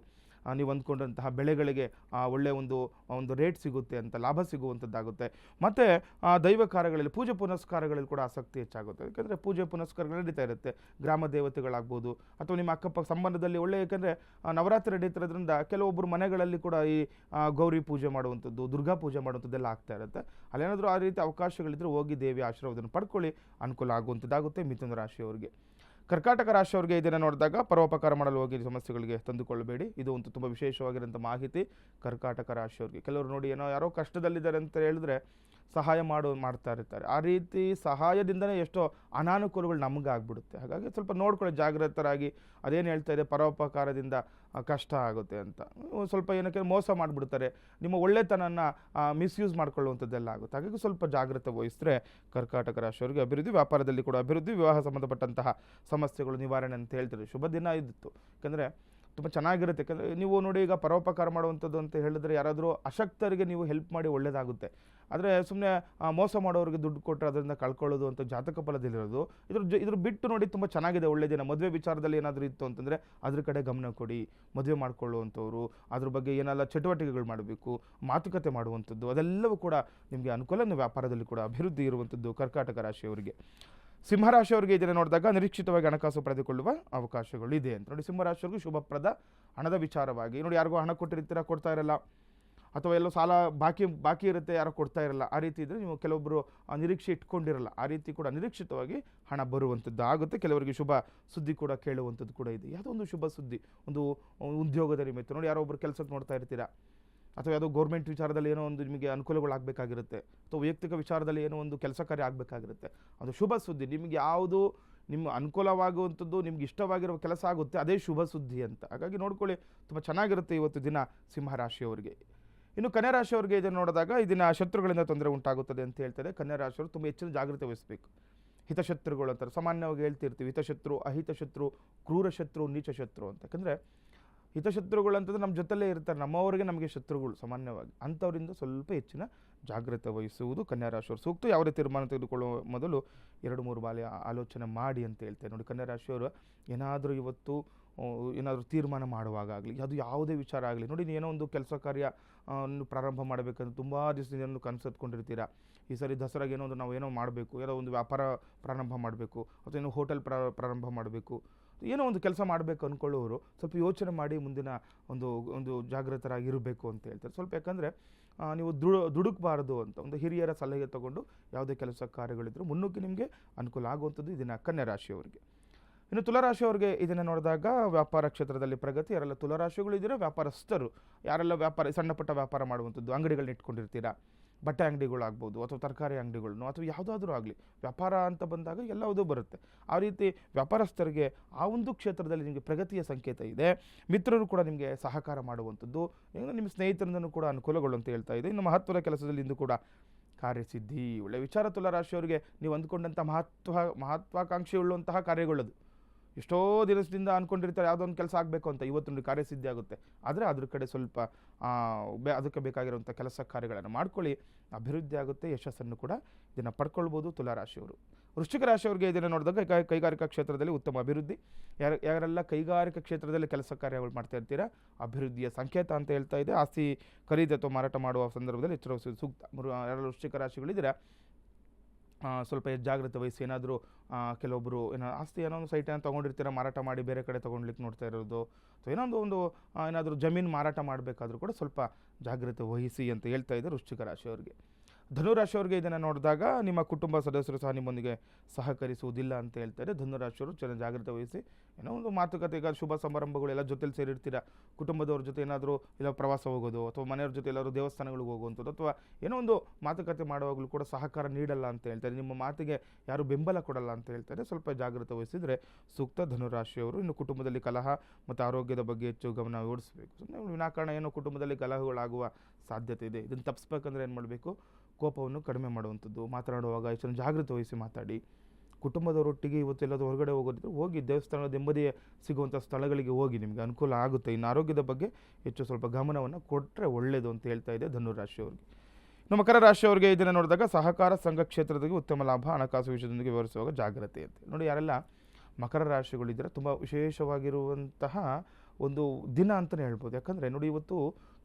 ನೀವು ಅಂದ್ಕೊಂಡಂತಹ ಬೆಳೆಗಳಿಗೆ ಒಳ್ಳೆಯ ಒಂದು ಒಂದು ರೇಟ್ ಸಿಗುತ್ತೆ ಅಂತ, ಲಾಭ ಸಿಗುವಂಥದ್ದಾಗುತ್ತೆ. ಮತ್ತು ದೈವ ಕಾರ್ಯಗಳಲ್ಲಿ, ಪೂಜೆ ಪುನಸ್ಕಾರಗಳಲ್ಲಿ ಕೂಡ ಆಸಕ್ತಿ ಹೆಚ್ಚಾಗುತ್ತೆ. ಯಾಕಂದರೆ ಪೂಜೆ ಪುನಸ್ಕಾರಗಳು ನಡೀತಾ ಇರುತ್ತೆ. ಗ್ರಾಮ ದೇವತೆಗಳಾಗ್ಬೋದು, ಅಥವಾ ನಿಮ್ಮ ಅಕ್ಕಪಕ್ಕ ಸಂಬಂಧದಲ್ಲಿ ಒಳ್ಳೆಯ ಯಾಕಂದರೆ ನವರಾತ್ರಿ ನಡೀತಿರೋದ್ರಿಂದ ಕೆಲವೊಬ್ಬರು ಮನೆಗಳಲ್ಲಿ ಕೂಡ ಈ ಗೌರಿ ಪೂಜೆ ಮಾಡುವಂಥದ್ದು, ದುರ್ಗಾ ಪೂಜೆ ಮಾಡುವಂಥದ್ದೆಲ್ಲ ಆಗ್ತಾ ಇರುತ್ತೆ. ಅಲ್ಲೇನಾದರೂ ಆ ರೀತಿ ಅವಕಾಶಗಳಿದ್ದರೆ ಹೋಗಿ ದೇವಿ ಆಶೀರ್ವಾದವನ್ನು ಪಡ್ಕೊಳ್ಳಿ, ಅನುಕೂಲ ಆಗುವಂಥದ್ದಾಗುತ್ತೆ ಮಿಥುನ ರಾಶಿಯವರಿಗೆ. ಕರ್ಕಾಟಕ ರಾಶಿಯವರಿಗೆ ಇದನ್ನು ನೋಡಿದಾಗ ಪರೋಪಕಾರ ಮಾಡಲು ಹೋಗಿ ಸಮಸ್ಯೆಗಳಿಗೆ ತಂದುಕೊಳ್ಳಬೇಡಿ. ಇದು ಒಂದು ತುಂಬ ವಿಶೇಷವಾಗಿರುವಂಥ ಮಾಹಿತಿ ಕರ್ಕಾಟಕ ರಾಶಿಯವರಿಗೆ. ಕೆಲವರು ನೋಡಿ ಏನೋ ಯಾರೋ ಕಷ್ಟದಲ್ಲಿದ್ದಾರೆ ಅಂತ ಹೇಳಿದ್ರೆ ಸಹಾಯ ಮಾಡು ಮಾಡ್ತಾ ಇರ್ತಾರೆ ಆ ರೀತಿ ಸಹಾಯದಿಂದನೇ ಎಷ್ಟೋ ಅನಾನುಕೂಲಗಳು ನಮಗಾಗ್ಬಿಡುತ್ತೆ. ಹಾಗಾಗಿ ಸ್ವಲ್ಪ ನೋಡ್ಕೊಳ್ಳಿ, ಜಾಗ್ರತರಾಗಿ ಅದೇನು ಹೇಳ್ತಾ ಇದೆ, ಪರೋಪಕಾರದಿಂದ ಕಷ್ಟ ಆಗುತ್ತೆ ಅಂತ. ಸ್ವಲ್ಪ ಏನಕ್ಕೆ ಮೋಸ ಮಾಡಿಬಿಡ್ತಾರೆ. ನಿಮ್ಮ ಒಳ್ಳೆತನನ ಮಿಸ್ಯೂಸ್ ಮಾಡ್ಕೊಳ್ಳುವಂಥದ್ದೆಲ್ಲ ಆಗುತ್ತೆ. ಹಾಗಾಗಿ ಸ್ವಲ್ಪ ಜಾಗ್ರತೆ ವಹಿಸಿದ್ರೆ ಕರ್ಕಾಟಕ ರಾಶಿಯವರಿಗೆ ಅಭಿವೃದ್ಧಿ, ವ್ಯಾಪಾರದಲ್ಲಿ ಕೂಡ ಅಭಿವೃದ್ಧಿ, ವಿವಾಹ ಸಂಬಂಧಪಟ್ಟಂತಹ ಸಮಸ್ಯೆಗಳು ನಿವಾರಣೆ ಅಂತ ಹೇಳ್ತಾರೆ ಶುಭ ದಿನ ಇದ್ದಿತ್ತು ಯಾಕಂದರೆ ತುಂಬ ಚೆನ್ನಾಗಿರುತ್ತೆ. ಯಾಕಂದರೆ ನೀವು ನೋಡಿ ಈಗ ಪರೋಪಕಾರ ಮಾಡುವಂಥದ್ದು ಅಂತ ಹೇಳಿದ್ರೆ ಯಾರಾದರೂ ಅಶಕ್ತರಿಗೆ ನೀವು ಹೆಲ್ಪ್ ಮಾಡಿ ಒಳ್ಳೆಯದಾಗುತ್ತೆ ಆದರೆ ಸುಮ್ಮನೆ ಮೋಸ ಮಾಡೋರಿಗೆ ದುಡ್ಡು ಕೊಟ್ಟರೆ ಅದರಿಂದ ಕಳ್ಕೊಳ್ಳೋದು ಅಂತ ಜಾತಕ ಫಲದಲ್ಲಿರೋದು, ಇದ್ರ ಜ, ಇದ್ರ ಬಿಟ್ಟು ನೋಡಿ ತುಂಬ ಚೆನ್ನಾಗಿದೆ ಒಳ್ಳೆಯದಿನ ಮದುವೆ ವಿಚಾರದಲ್ಲಿ ಏನಾದರೂ ಇತ್ತು ಅಂತಂದರೆ ಅದ್ರ ಕಡೆ ಗಮನ ಕೊಡಿ, ಮದುವೆ ಮಾಡ್ಕೊಳ್ಳುವಂಥವ್ರು, ಅದ್ರ ಬಗ್ಗೆ ಏನೆಲ್ಲ ಚಟುವಟಿಕೆಗಳು ಮಾಡಬೇಕು, ಮಾತುಕತೆ ಮಾಡುವಂಥದ್ದು, ಅದೆಲ್ಲವೂ ಕೂಡ ನಿಮಗೆ ಅನುಕೂಲ. ವ್ಯಾಪಾರದಲ್ಲಿ ಕೂಡ ಅಭಿವೃದ್ಧಿ ಇರುವಂಥದ್ದು ಕರ್ಕಾಟಕ ರಾಶಿಯವರಿಗೆ. ಸಿಂಹರಾಶಿಯವರಿಗೆ ಇದನ್ನು ನೋಡಿದಾಗ ನಿರೀಕ್ಷಿತವಾಗಿ ಹಣಕಾಸು ಪಡೆದುಕೊಳ್ಳುವ ಅವಕಾಶಗಳು ಇದೆ ಅಂತ. ನೋಡಿ, ಸಿಂಹರಾಶಿಯವರಿಗೆ ಶುಭಪ್ರದ ಹಣದ ವಿಚಾರವಾಗಿ. ನೋಡಿ, ಯಾರಿಗೂ ಹಣ ಕೊಟ್ಟಿರ್ತೀರ ಕೊಡ್ತಾ ಇರಲ್ಲ. ಅಥವಾ ಎಲ್ಲೋ ಸಾಲ ಬಾಕಿ ಬಾಕಿ ಇರುತ್ತೆ ಯಾರೋ ಕೊಡ್ತಾ ಇರಲ್ಲ. ಆ ರೀತಿ ಇದ್ದರೆ ನೀವು ಕೆಲವೊಬ್ಬರು ನಿರೀಕ್ಷೆ ಇಟ್ಕೊಂಡಿರಲ್ಲ. ಆ ರೀತಿ ಕೂಡ ನಿರೀಕ್ಷಿತವಾಗಿ ಹಣ ಬರುವಂಥದ್ದು ಆಗುತ್ತೆ. ಕೆಲವರಿಗೆ ಶುಭ ಸುದ್ದಿ ಕೂಡ ಕೇಳುವಂಥದ್ದು ಕೂಡ ಇದೆ. ಯಾವುದೋ ಒಂದು ಶುಭ ಸುದ್ದಿ, ಒಂದು ಉದ್ಯೋಗದ ನಿಮಿತ್ತ. ನೋಡಿ, ಯಾರೋ ಒಬ್ಬರು ಕೆಲಸಕ್ಕೆ ನೋಡ್ತಾ ಇರ್ತೀರಾ. ಅಥವಾ ಯಾವುದೋ ಗೌರ್ಮೆಂಟ್ ವಿಚಾರದಲ್ಲಿ ಏನೋ ಒಂದು ನಿಮಗೆ ಅನುಕೂಲಗಳಾಗಬೇಕಾಗಿರುತ್ತೆ ಅಥವಾ ವೈಯಕ್ತಿಕ ವಿಚಾರದಲ್ಲಿ ಏನೋ ಒಂದು ಕೆಲಸ ಕಾರ್ಯ ಆಗಬೇಕಾಗಿರುತ್ತೆ. ಅದು ಶುಭ ಸುದ್ದಿ. ನಿಮಗೆ ಯಾವುದು ನಿಮ್ಮ ಅನುಕೂಲವಾಗುವಂಥದ್ದು, ನಿಮ್ಗೆ ಇಷ್ಟವಾಗಿರೋ ಕೆಲಸ ಆಗುತ್ತೆ, ಅದೇ ಶುಭ ಸುದ್ದಿ ಅಂತ. ಹಾಗಾಗಿ ನೋಡ್ಕೊಳ್ಳಿ, ತುಂಬ ಚೆನ್ನಾಗಿರುತ್ತೆ ಇವತ್ತು ದಿನ ಸಿಂಹರಾಶಿಯವರಿಗೆ ಇನ್ನು ಕನ್ಯಾ ರಾಶಿಯವರಿಗೆ ಇದನ್ನು ನೋಡಿದಾಗ ಇದನ್ನು ಶತ್ರುಗಳಿಂದ ತೊಂದರೆ ಉಂಟಾಗುತ್ತದೆ ಅಂತ ಹೇಳ್ತಾರೆ. ಕನ್ಯಾ ರಾಶಿಯವರು ತುಂಬ ಹೆಚ್ಚಿನ ಜಾಗ್ರತೆ ವಹಿಸಬೇಕು. ಹಿತಶತ್ರುಗಳು ಅಂತಾರೆ. ಸಾಮಾನ್ಯವಾಗಿ ಹೇಳ್ತಿರ್ತೀವಿ, ಹಿತಶತ್ರು, ಅಹಿತಶತ್ರು, ಕ್ರೂರ ಶತ್ರು, ನೀಚ ಶತ್ರು ಅಂತ. ಯಾಕಂದರೆ ಹಿತಶತ್ರುಗಳು ಅಂತಂದ್ರೆ ನಮ್ಮ ಜೊತೆಲೇ ಇರ್ತಾರೆ. ನಮ್ಮವರಿಗೆ ನಮಗೆ ಶತ್ರುಗಳು ಸಾಮಾನ್ಯವಾಗಿ. ಅಂಥವರಿಂದ ಸ್ವಲ್ಪ ಹೆಚ್ಚಿನ ಜಾಗ್ರತೆ ವಹಿಸುವುದು ಕನ್ಯಾ ಸೂಕ್ತ ಯಾವುದೇ ತೀರ್ಮಾನ ತೆಗೆದುಕೊಳ್ಳುವ ಮೊದಲು ಎರಡು ಮೂರು ಬಾಲಿ ಆಲೋಚನೆ ಮಾಡಿ ಅಂತ ಹೇಳ್ತಾರೆ ನೋಡಿ ಕನ್ಯಾ ರಾಶಿಯವರು ಏನಾದರೂ ಇವತ್ತು ಏನಾದರೂ ತೀರ್ಮಾನ ಮಾಡುವಾಗ ಆಗಲಿ, ಅದು ಯಾವುದೇ ವಿಚಾರ ಆಗಲಿ, ನೋಡಿ ಏನೋ ಒಂದು ಕೆಲಸ ಕಾರ್ಯ ಪ್ರಾರಂಭ ಮಾಡಬೇಕಂದ್ರೆ ತುಂಬ ದಿವಸದಿಂದ ಏನೋ ಕನಸು ಹತ್ಕೊಂಡಿರ್ತೀರಾ ಈ ಸರಿ ದಸರಾಗೆ ಏನೋ ಒಂದು ನಾವು ಏನೋ ಮಾಡಬೇಕು, ಏನೋ ಒಂದು ವ್ಯಾಪಾರ ಪ್ರಾರಂಭ ಮಾಡಬೇಕು, ಅಥವಾ ಏನೋ ಹೋಟೆಲ್ ಪ್ರಾರಂಭ ಮಾಡಬೇಕು ಏನೋ ಒಂದು ಕೆಲಸ ಮಾಡಬೇಕು ಅಂದ್ಕೊಳ್ಳೋರು ಸ್ವಲ್ಪ ಯೋಚನೆ ಮಾಡಿ ಮುಂದಿನ ಒಂದು ಒಂದು ಜಾಗೃತರಾಗಿರಬೇಕು ಅಂತ ಹೇಳ್ತಾರೆ. ಸ್ವಲ್ಪ ಯಾಕಂದರೆ ನೀವು ದುಡು ದುಡುಕಬಾರದು ಅಂತ ಒಂದು ಹಿರಿಯರ ಸಲಹೆ ತಗೊಂಡು ಯಾವುದೇ ಕೆಲಸ ಕಾರ್ಯಗಳಿದ್ರು ಮುನ್ನುಗ್ಗಿ ನಿಮಗೆ ಅನುಕೂಲ ಆಗುವಂಥದ್ದು ಇದನ್ನು ಕನ್ಯಾ ರಾಶಿಯವರಿಗೆ ಇನ್ನು ತುಲಾರಾಶಿಯವ್ರಿಗೆ ಇದನ್ನು ನೋಡಿದಾಗ ವ್ಯಾಪಾರ ಕ್ಷೇತ್ರದಲ್ಲಿ ಪ್ರಗತಿ, ಯಾರೆಲ್ಲ ತುಲಾರಾಶಿಗಳು ಇದ್ದೀರಾ ವ್ಯಾಪಾರಸ್ಥರು, ಯಾರೆಲ್ಲ ವ್ಯಾಪಾರ ಸಣ್ಣ ಪುಟ್ಟ ವ್ಯಾಪಾರ ಮಾಡುವಂಥದ್ದು ಅಂಗಡಿಗಳನ್ನ ಇಟ್ಕೊಂಡಿರ್ತೀರಾ ಬಟ್ಟೆ ಅಂಗಡಿಗಳಾಗ್ಬೋದು ಅಥವಾ ತರಕಾರಿ ಅಂಗಡಿಗಳನ್ನು ಅಥವಾ ಯಾವುದಾದ್ರೂ ಆಗಲಿ, ವ್ಯಾಪಾರ ಅಂತ ಬಂದಾಗ ಎಲ್ಲವುದೂ ಬರುತ್ತೆ. ಆ ರೀತಿ ವ್ಯಾಪಾರಸ್ಥರಿಗೆ ಆ ಒಂದು ಕ್ಷೇತ್ರದಲ್ಲಿ ನಿಮಗೆ ಪ್ರಗತಿಯ ಸಂಕೇತ ಇದೆ. ಮಿತ್ರರು ಕೂಡ ನಿಮಗೆ ಸಹಕಾರ ಮಾಡುವಂಥದ್ದು ನಿಮ್ಮ ಸ್ನೇಹಿತರಿಂದನೂ ಕೂಡ ಅನುಕೂಲಗಳು ಅಂತ ಹೇಳ್ತಾ ಇದೆ. ಇನ್ನು ಮಹತ್ವದ ಕೆಲಸದಲ್ಲಿ ಇಂದು ಕೂಡ ಕಾರ್ಯಸಿದ್ಧಿ, ಒಳ್ಳೆ ವಿಚಾರ ತುಲಾರಾಶಿಯವರಿಗೆ ನೀವು ಅಂದ್ಕೊಂಡಂಥ ಮಹತ್ವ ಮಹತ್ವಾಕಾಂಕ್ಷೆ ಉಳ್ಳುವಂತಹ ಕಾರ್ಯಗಳದು. ಎಷ್ಟೋ ದಿನದಿಂದ ಅಂದ್ಕೊಂಡಿರ್ತಾರೆ ಯಾವುದೋ ಒಂದು ಕೆಲಸ ಆಗಬೇಕು ಅಂತ ಇವತ್ತು ಕಾರ್ಯಸಿದ್ಧಿ ಆಗುತ್ತೆ. ಆದರೆ ಅದ್ರ ಕಡೆ ಸ್ವಲ್ಪ ಬೆ, ಅದಕ್ಕೆ ಬೇಕಾಗಿರುವಂಥ ಕೆಲಸ ಕಾರ್ಯಗಳನ್ನು ಮಾಡ್ಕೊಳ್ಳಿ. ಅಭಿವೃದ್ಧಿ ಆಗುತ್ತೆ, ಯಶಸ್ಸನ್ನು ಕೂಡ ಇದನ್ನು ಪಡ್ಕೊಳ್ಬೋದು ತುಲಾರಾಶಿಯವರು. ವೃಶ್ಚಿಕ ರಾಶಿಯವರಿಗೆ ಇದನ್ನು ನೋಡಿದಾಗ ಕೈ, ಕೈಗಾರಿಕಾ ಕ್ಷೇತ್ರದಲ್ಲಿ ಉತ್ತಮ ಅಭಿವೃದ್ಧಿ. ಯಾರ, ಯಾರೆಲ್ಲ ಕೈಗಾರಿಕಾ ಕ್ಷೇತ್ರದಲ್ಲಿ ಕೆಲಸ ಕಾರ್ಯಗಳು ಮಾಡ್ತಾ ಇರ್ತೀರಾ, ಅಭಿವೃದ್ಧಿಯ ಸಂಕೇತ ಅಂತ ಹೇಳ್ತಾ ಇದೆ. ಆಸ್ತಿ ಖರೀದಿ ಅಥವಾ ಮಾರಾಟ ಮಾಡುವ ಸಂದರ್ಭದಲ್ಲಿ ಎಚ್ಚರ ಸೂಕ್ತ. ಯಾರು ವೃಶ್ಚಿಕ ರಾಶಿಗಳಿದ್ದೀರಾ ಸ್ವಲ್ಪ ಜಾಗ್ರತೆ ವಹಿಸಿ, ಏನಾದರೂ ಕೆಲವೊಬ್ಬರು ಏನೋ ಆಸ್ತಿ, ಏನೋ ಒಂದು ಸೈಟ್ ಏನೋ ತೊಗೊಂಡಿರ್ತೀರ, ಮಾರಾಟ ಮಾಡಿ ಬೇರೆ ಕಡೆ ತೊಗೊಂಡ್ಲಿಕ್ಕೆ ನೋಡ್ತಾ ಇರೋದು, ಅಥವಾ ಏನೊಂದು ಒಂದು ಒಂದು ಏನಾದರೂ ಜಮೀನು ಮಾರಾಟ ಮಾಡಬೇಕಾದ್ರೂ ಕೂಡ ಸ್ವಲ್ಪ ಜಾಗ್ರತೆ ವಹಿಸಿ ಅಂತ ಹೇಳ್ತಾ ಇದ್ದಾರೆ ವೃಶ್ಚಿಕ ರಾಶಿಯವರಿಗೆ. ಧನುರಾಶಿಯವರಿಗೆ ಇದನ್ನು ನೋಡಿದಾಗ ನಿಮ್ಮ ಕುಟುಂಬ ಸದಸ್ಯರು ಸಹ ನಿಮ್ಮೊಂದಿಗೆ ಸಹಕರಿಸುವುದಿಲ್ಲ ಅಂತ ಹೇಳ್ತಾರೆ. ಧನುರಾಶಿಯವರು ಚೆನ್ನಾಗಿ ಜಾಗ್ರತೆ ವಹಿಸಿ, ಏನೋ ಒಂದು ಮಾತುಕತೆ ಈಗ ಶುಭ ಸಮಾರಂಭಗಳು ಎಲ್ಲ ಜೊತೆಲಿ ಸೇರಿರ್ತೀರ? ಕುಟುಂಬದವ್ರ ಜೊತೆ ಏನಾದರೂ ಇಲ್ಲ ಪ್ರವಾಸ ಹೋಗೋದು, ಅಥವಾ ಮನೆಯವ್ರ ಜೊತೆ ಎಲ್ಲರೂ ದೇವಸ್ಥಾನಗಳಿಗೆ ಹೋಗುವಂಥದ್ದು, ಅಥವಾ ಏನೋ ಒಂದು ಮಾತುಕತೆ ಮಾಡುವಾಗಲೂ ಕೂಡ ಸಹಕಾರ ನೀಡಲ್ಲ ಅಂತ ಹೇಳ್ತಾರೆ. ನಿಮ್ಮ ಮಾತಿಗೆ ಯಾರು ಬೆಂಬಲ ಕೊಡಲ್ಲ ಅಂತ ಹೇಳ್ತಾರೆ. ಸ್ವಲ್ಪ ಜಾಗ್ರತೆ ವಹಿಸಿದರೆ ಸೂಕ್ತ ಧನುರಾಶಿಯವರು ಇನ್ನು ಕುಟುಂಬದಲ್ಲಿ ಕಲಹ ಮತ್ತು ಆರೋಗ್ಯದ ಬಗ್ಗೆ ಹೆಚ್ಚು ಗಮನ ಓಡಿಸಬೇಕು. ಸುಮ್ಮನೆ ವಿನಾಕಾರಣ ಏನೋ ಕುಟುಂಬದಲ್ಲಿ ಕಲಹಗಳಾಗುವ ಸಾಧ್ಯತೆ ಇದೆ. ಇದನ್ನು ತಪ್ಪಿಸ್ಬೇಕಂದ್ರೆ ಏನು ಮಾಡಬೇಕು? ಕೋಪವನ್ನು ಕಡಿಮೆ ಮಾಡುವಂಥದ್ದು, ಮಾತನಾಡುವಾಗ ಎಷ್ಟು ಜಾಗೃತಿ ವಹಿಸಿ ಮಾತಾಡಿ. ಕುಟುಂಬದವರೊಟ್ಟಿಗೆ ಇವತ್ತು ಎಲ್ಲಾದರೂ ಹೊರಗಡೆ ಹೋಗೋದಿದ್ರೆ ಹೋಗಿ ದೇವಸ್ಥಾನದ ನೆಮ್ಮದಿ ಸಿಗುವಂಥ ಸ್ಥಳಗಳಿಗೆ ಹೋಗಿ, ನಿಮಗೆ ಅನುಕೂಲ ಆಗುತ್ತೆ. ಇನ್ನು ಆರೋಗ್ಯದ ಬಗ್ಗೆ ಹೆಚ್ಚು ಸ್ವಲ್ಪ ಗಮನವನ್ನು ಕೊಟ್ಟರೆ ಒಳ್ಳೆಯದು ಅಂತ ಹೇಳ್ತಾ ಇದೆ ಧನುರಾಶಿಯವರಿಗೆ ನಮ್ಮ ಮಕರ ರಾಶಿಯವರಿಗೆ ಇದನ್ನು ನೋಡಿದಾಗ ಸಹಕಾರ ಸಂಘ ಕ್ಷೇತ್ರದಲ್ಲಿ ಉತ್ತಮ ಲಾಭ, ಹಣಕಾಸು ವಿಷಯದೊಂದಿಗೆ ವಿವರಿಸುವಾಗ ಜಾಗ್ರತೆ ಅಂತ ನೋಡಿ, ಯಾರೆಲ್ಲ ಮಕರ ರಾಶಿಗಳಿದ್ದರೆ ತುಂಬ ವಿಶೇಷವಾಗಿರುವಂತಹ ಒಂದು ದಿನ ಅಂತಲೇ ಹೇಳ್ಬೋದು. ಯಾಕಂದರೆ ನೋಡಿ ಇವತ್ತು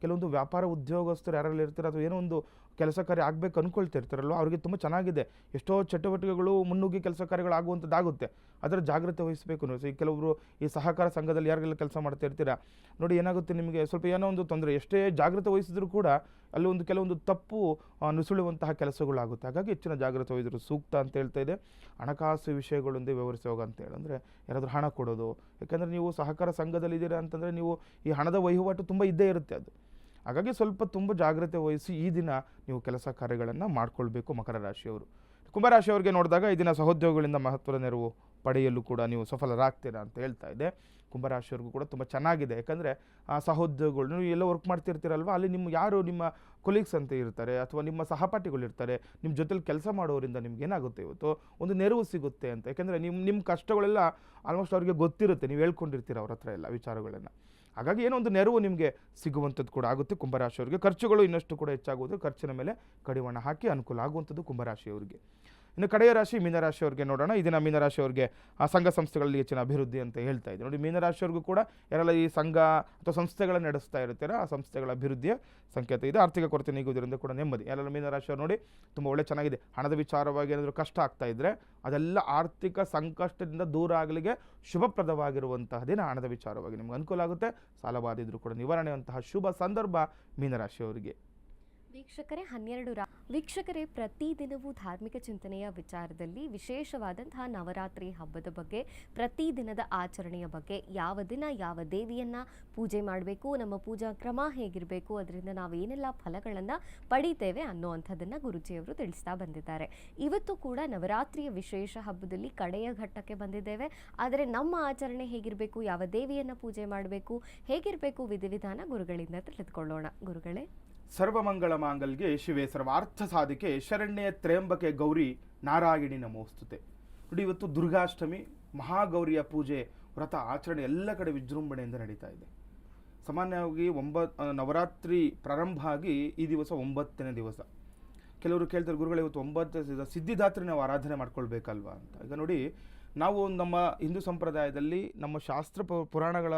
ಕೆಲವೊಂದು ವ್ಯಾಪಾರ ಉದ್ಯೋಗಸ್ಥರು ಯಾರಲ್ಲಿ ಇರ್ತಾರೆ, ಅಥವಾ ಏನೋ ಒಂದು ಕೆಲಸ ಕಾರ್ಯ ಆಗಬೇಕು ಅಂದ್ಕೊಳ್ತಾ ಇರ್ತಾರಲ್ವ ಅವ್ರಿಗೆ ತುಂಬ ಚೆನ್ನಾಗಿದೆ. ಎಷ್ಟೋ ಚಟುವಟಿಕೆಗಳು ಮುನ್ನುಗ್ಗಿ ಕೆಲಸ ಕಾರ್ಯಗಳು ಆಗುವಂಥದ್ದಾಗುತ್ತೆ ಅದರ ಜಾಗ್ರತೆ ವಹಿಸಬೇಕು ನೋಡಿ ಈ ಕೆಲವರು ಈ ಸಹಕಾರ ಸಂಘದಲ್ಲಿ ಯಾರಿಗೆಲ್ಲ ಕೆಲಸ ಮಾಡ್ತಾ ಇರ್ತೀರಾ, ನೋಡಿ ಏನಾಗುತ್ತೆ ನಿಮಗೆ ಸ್ವಲ್ಪ ಏನೋ ಒಂದು ತೊಂದರೆ, ಎಷ್ಟೇ ಜಾಗ್ರತೆ ವಹಿಸಿದ್ರು ಕೂಡ ಅಲ್ಲಿ ಒಂದು ಕೆಲವೊಂದು ತಪ್ಪು ನುಸುಳುವಂತಹ ಕೆಲಸಗಳಾಗುತ್ತೆ. ಹಾಗಾಗಿ ಹೆಚ್ಚಿನ ಜಾಗ್ರತೆ ವಹಿದ್ರು ಸೂಕ್ತ ಅಂತ ಹೇಳ್ತಾ ಇದೆ. ಹಣಕಾಸು ವಿಷಯಗಳೊಂದಿಗೆ ವ್ಯವಹರಿಸುವಾಗ ಅಂತ ಹೇಳಿ ಅಂದರೆ ಯಾರಾದರೂ ಹಣ ಕೊಡೋದು, ಯಾಕಂದರೆ ನೀವು ಸಹಕಾರ ಸಂಘದಲ್ಲಿದ್ದೀರಾ ಅಂತಂದರೆ ನೀವು ಈ ಹಣದ ವಹಿವಾಟು ತುಂಬ ಇದ್ದೇ ಇರುತ್ತೆ ಅದು. ಹಾಗಾಗಿ ಸ್ವಲ್ಪ ತುಂಬ ಜಾಗ್ರತೆ ವಹಿಸಿ ಈ ದಿನ ನೀವು ಕೆಲಸ ಕಾರ್ಯಗಳನ್ನು ಮಾಡಿಕೊಳ್ಬೇಕು ಮಕರ ರಾಶಿಯವರು. ಕುಂಭರಾಶಿಯವರಿಗೆ ನೋಡಿದಾಗ ಈ ದಿನ ಸಹೋದ್ಯೋಗಗಳಿಂದ ಮಹತ್ವದ ನೆರವು ಪಡೆಯಲು ಕೂಡ ನೀವು ಸಫಲರಾಗ್ತೀರಾ ಅಂತ ಹೇಳ್ತಾ ಇದೆ. ಕುಂಭರಾಶಿಯವ್ರಿಗೂ ಕೂಡ ತುಂಬ ಚೆನ್ನಾಗಿದೆ. ಯಾಕಂದರೆ, ಆ ಸಹೋದ್ಯೋಗಗಳು, ನೀವು ಎಲ್ಲ ವರ್ಕ್ ಮಾಡ್ತಿರ್ತೀರಲ್ವ? ಅಲ್ಲಿ ನಿಮ್ಮ ಯಾರು ನಿಮ್ಮ ಕೊಲೀಗ್ಸ್ ಅಂತ ಇರ್ತಾರೆ, ಅಥವಾ ನಿಮ್ಮ ಸಹಪಾಠಿಗಳು ಇರ್ತಾರೆ, ನಿಮ್ಮ ಜೊತೆಲಿ ಕೆಲಸ ಮಾಡೋರಿಂದ ನಿಮ್ಗೆ ಏನಾಗುತ್ತೆ ಇವತ್ತು? ಒಂದು ನೆರವು ಸಿಗುತ್ತೆ ಅಂತ. ಯಾಕಂದರೆ ನಿಮ್ಮ ನಿಮ್ಮ ಕಷ್ಟಗಳೆಲ್ಲ ಆಲ್ಮೋಸ್ಟ್ ಅವ್ರಿಗೆ ಗೊತ್ತಿರುತ್ತೆ. ನೀವು ಹೇಳ್ಕೊಂಡಿರ್ತೀರ ಅವ್ರ ಹತ್ರ ಎಲ್ಲ ವಿಚಾರಗಳನ್ನು. ಹಾಗಾಗಿ ಏನೋ ಒಂದು ನೆರವು ನಿಮಗೆ ಸಿಗುವಂಥದ್ದು ಕೂಡ ಆಗುತ್ತೆ. ಕುಂಭರಾಶಿಯವರಿಗೆ ಖರ್ಚುಗಳು ಇನ್ನಷ್ಟು ಕೂಡ ಹೆಚ್ಚಾಗುವುದು. ಖರ್ಚಿನ ಮೇಲೆ ಕಡಿವಾಣ ಹಾಕಿ ಅನುಕೂಲ ಆಗುವಂಥದ್ದು ಕುಂಭರಾಶಿಯವರಿಗೆ ಇನ್ನು ಕಡೆಯ ರಾಶಿ ಮೀನರಾಶಿಯವ್ರಿಗೆ ನೋಡೋಣ. ಇದನ್ನು ಮೀನರಾಶಿಯವ್ರಿಗೆ, ಆ ಸಂಘ ಸಂಸ್ಥೆಗಳಲ್ಲಿ ಹೆಚ್ಚಿನ ಅಭಿವೃದ್ಧಿ ಅಂತ ಹೇಳ್ತಾ ಇದೆ ನೋಡಿ, ಮೀನರಾಶಿಯವ್ರಿಗೂ ಕೂಡ ಯಾರೆಲ್ಲ ಈ ಸಂಘ ಅಥವಾ ಸಂಸ್ಥೆಗಳನ್ನು ನಡೆಸ್ತಾ ಇರ್ತೀರ ಆ ಸಂಸ್ಥೆಗಳ ಅಭಿವೃದ್ಧಿಯ ಸಂಕೇತ ಇದೆ. ಆರ್ಥಿಕ ಕೊರತೆ ನೀಗುವುದರಿಂದ ಕೂಡ ನೆಮ್ಮದಿ. ಯಾರೆಲ್ಲ ಮೀನರಾಶಿಯವ್ರು ನೋಡಿ, ತುಂಬ ಒಳ್ಳೆ ಚೆನ್ನಾಗಿದೆ. ಹಣದ ವಿಚಾರವಾಗಿ ಏನಾದರೂ ಕಷ್ಟ ಆಗ್ತಾ ಇದ್ದರೆ ಅದೆಲ್ಲ ಆರ್ಥಿಕ ಸಂಕಷ್ಟದಿಂದ ದೂರ ಆಗಲಿಗೆ ಶುಭಪ್ರದವಾಗಿರುವಂತಹ ದಿನ ಹಣದ ವಿಚಾರವಾಗಿ ನಿಮ್ಗೆ ಅನುಕೂಲ ಆಗುತ್ತೆ. ಸಾಲವಾದಿದ್ರು ಕೂಡ ನಿವಾರಣೆಯಂತಹ ಶುಭ ಸಂದರ್ಭ ಮೀನರಾಶಿಯವರಿಗೆ. ವೀಕ್ಷಕರೇ, ಹನ್ನೆರಡು ರಾ ವೀಕ್ಷಕರೇ ಪ್ರತಿದಿನವೂ ಧಾರ್ಮಿಕ ಚಿಂತನೆಯ ವಿಚಾರದಲ್ಲಿ ವಿಶೇಷವಾದಂತಹ ನವರಾತ್ರಿ ಹಬ್ಬದ ಬಗ್ಗೆ ಪ್ರತಿದಿನದ ಆಚರಣೆಯ ಬಗ್ಗೆ, ಯಾವ ದಿನ ಯಾವ ದೇವಿಯನ್ನ ಪೂಜೆ ಮಾಡಬೇಕು, ನಮ್ಮ ಪೂಜಾ ಕ್ರಮ ಹೇಗಿರಬೇಕು, ಅದರಿಂದ ನಾವೇನೆಲ್ಲ ಫಲಗಳನ್ನು ಪಡಿತೇವೆ ಅನ್ನೋವಂಥದ್ದನ್ನು ಗುರುಜಿಯವರು ತಿಳಿಸ್ತಾ ಬಂದಿದ್ದಾರೆ. ಇವತ್ತು ಕೂಡ ನವರಾತ್ರಿಯ ವಿಶೇಷ ಹಬ್ಬದಲ್ಲಿ ಕಡೆಯ ಘಟ್ಟಕ್ಕೆ ಬಂದಿದ್ದೇವೆ. ಆದರೆ ನಮ್ಮ ಆಚರಣೆ ಹೇಗಿರಬೇಕು, ಯಾವ ದೇವಿಯನ್ನು ಪೂಜೆ ಮಾಡಬೇಕು, ಹೇಗಿರಬೇಕು ವಿಧಿವಿಧಾನ ಗುರುಗಳಿಂದ ತಿಳಿದುಕೊಳ್ಳೋಣ. ಗುರುಗಳೇ. ಸರ್ವಮಂಗಳ ಮಾಂಗಲ್ಗೆ ಶಿವೇ ಸರ್ವಾರ್ಥ ಸಾಧಿಕೆ ಶರಣ್ಯ ತ್ರಯಂಬಕೆ ಗೌರಿ ನಾರಾಯಣಿ ನಮೋಸ್ತುತೆ ನೋಡಿ, ಇವತ್ತು ದುರ್ಗಾಷ್ಟಮಿ, ಮಹಾಗೌರಿಯ ಪೂಜೆ, ವ್ರತ, ಆಚರಣೆ ಎಲ್ಲ ಕಡೆ ವಿಜೃಂಭಣೆಯಿಂದ ನಡೀತಾ ಇದೆ. ಸಾಮಾನ್ಯವಾಗಿ ಒಂಬತ್ತು ನವರಾತ್ರಿ ಪ್ರಾರಂಭ ಆಗಿ ಈ ದಿವಸ ಒಂಬತ್ತನೇ ದಿವಸ. ಕೆಲವರು ಕೇಳ್ತಾರೆ, ಗುರುಗಳು, ಇವತ್ತು ಒಂಬತ್ತನೇ ದಿವಸ ಸಿದ್ಧಿದಾತ್ರಿ ನಾವು ಆರಾಧನೆ ಮಾಡ್ಕೊಳ್ಬೇಕಲ್ವಾ ಅಂತ. ಈಗ ನೋಡಿ ನಾವು ನಮ್ಮ ಹಿಂದೂ ಸಂಪ್ರದಾಯದಲ್ಲಿ ನಮ್ಮ ಶಾಸ್ತ್ರ ಪುರಾಣಗಳ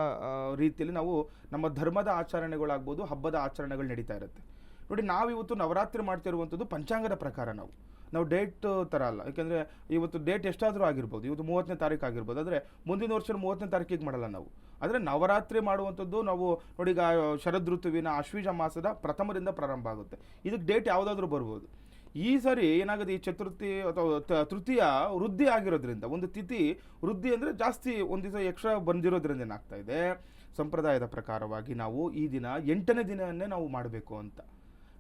ರೀತಿಯಲ್ಲಿ ನಾವು ನಮ್ಮ ಧರ್ಮದ ಆಚರಣೆಗಳಾಗ್ಬೋದು, ಹಬ್ಬದ ಆಚರಣೆಗಳು ನಡೀತಾ ಇರುತ್ತೆ. ನೋಡಿ, ನಾವಿವತ್ತು ನವರಾತ್ರಿ ಮಾಡ್ತಿರುವಂಥದ್ದು ಪಂಚಾಂಗದ ಪ್ರಕಾರ ನಾವು. ನಾವು ಡೇಟ್ ಥರ ಅಲ್ಲ. ಯಾಕೆಂದರೆ ಇವತ್ತು ಡೇಟ್ ಎಷ್ಟಾದರೂ ಆಗಿರ್ಬೋದು, ಇವತ್ತು ಮೂವತ್ತನೇ ತಾರೀಕು ಆಗಿರ್ಬೋದು, ಆದರೆ ಮುಂದಿನ ವರ್ಷ ಮೂವತ್ತನೇ ತಾರೀಕಿಗೆ ಮಾಡಲ್ಲ ನಾವು. ಆದರೆ ನವರಾತ್ರಿ ಮಾಡುವಂಥದ್ದು ನಾವು ನೋಡಿ ಈಗ ಶರದ್ ಋತುವಿನ ಅಶ್ವೀಜ ಮಾಸದ ಪ್ರಥಮದಿಂದ ಪ್ರಾರಂಭ ಆಗುತ್ತೆ. ಇದಕ್ಕೆ ಡೇಟ್ ಯಾವುದಾದ್ರೂ ಬರ್ಬೋದು. ಈ ಸರಿ ಏನಾಗುತ್ತೆ ಈ ಚತುರ್ಥಿ ಅಥವಾ ತೃತೀಯ ವೃದ್ಧಿ ಆಗಿರೋದ್ರಿಂದ, ಒಂದು ತಿಥಿ ವೃದ್ಧಿ ಅಂದರೆ ಜಾಸ್ತಿ ಒಂದು ದಿವಸ ಎಕ್ಸ್ಟ್ರಾ ಬಂದಿರೋದ್ರಿಂದ ಏನಾಗ್ತಾ ಇದೆ? ಸಂಪ್ರದಾಯದ ಪ್ರಕಾರವಾಗಿ ನಾವು ಈ ದಿನ ಎಂಟನೇ ದಿನವನ್ನೇ ನಾವು ಮಾಡಬೇಕು ಅಂತ.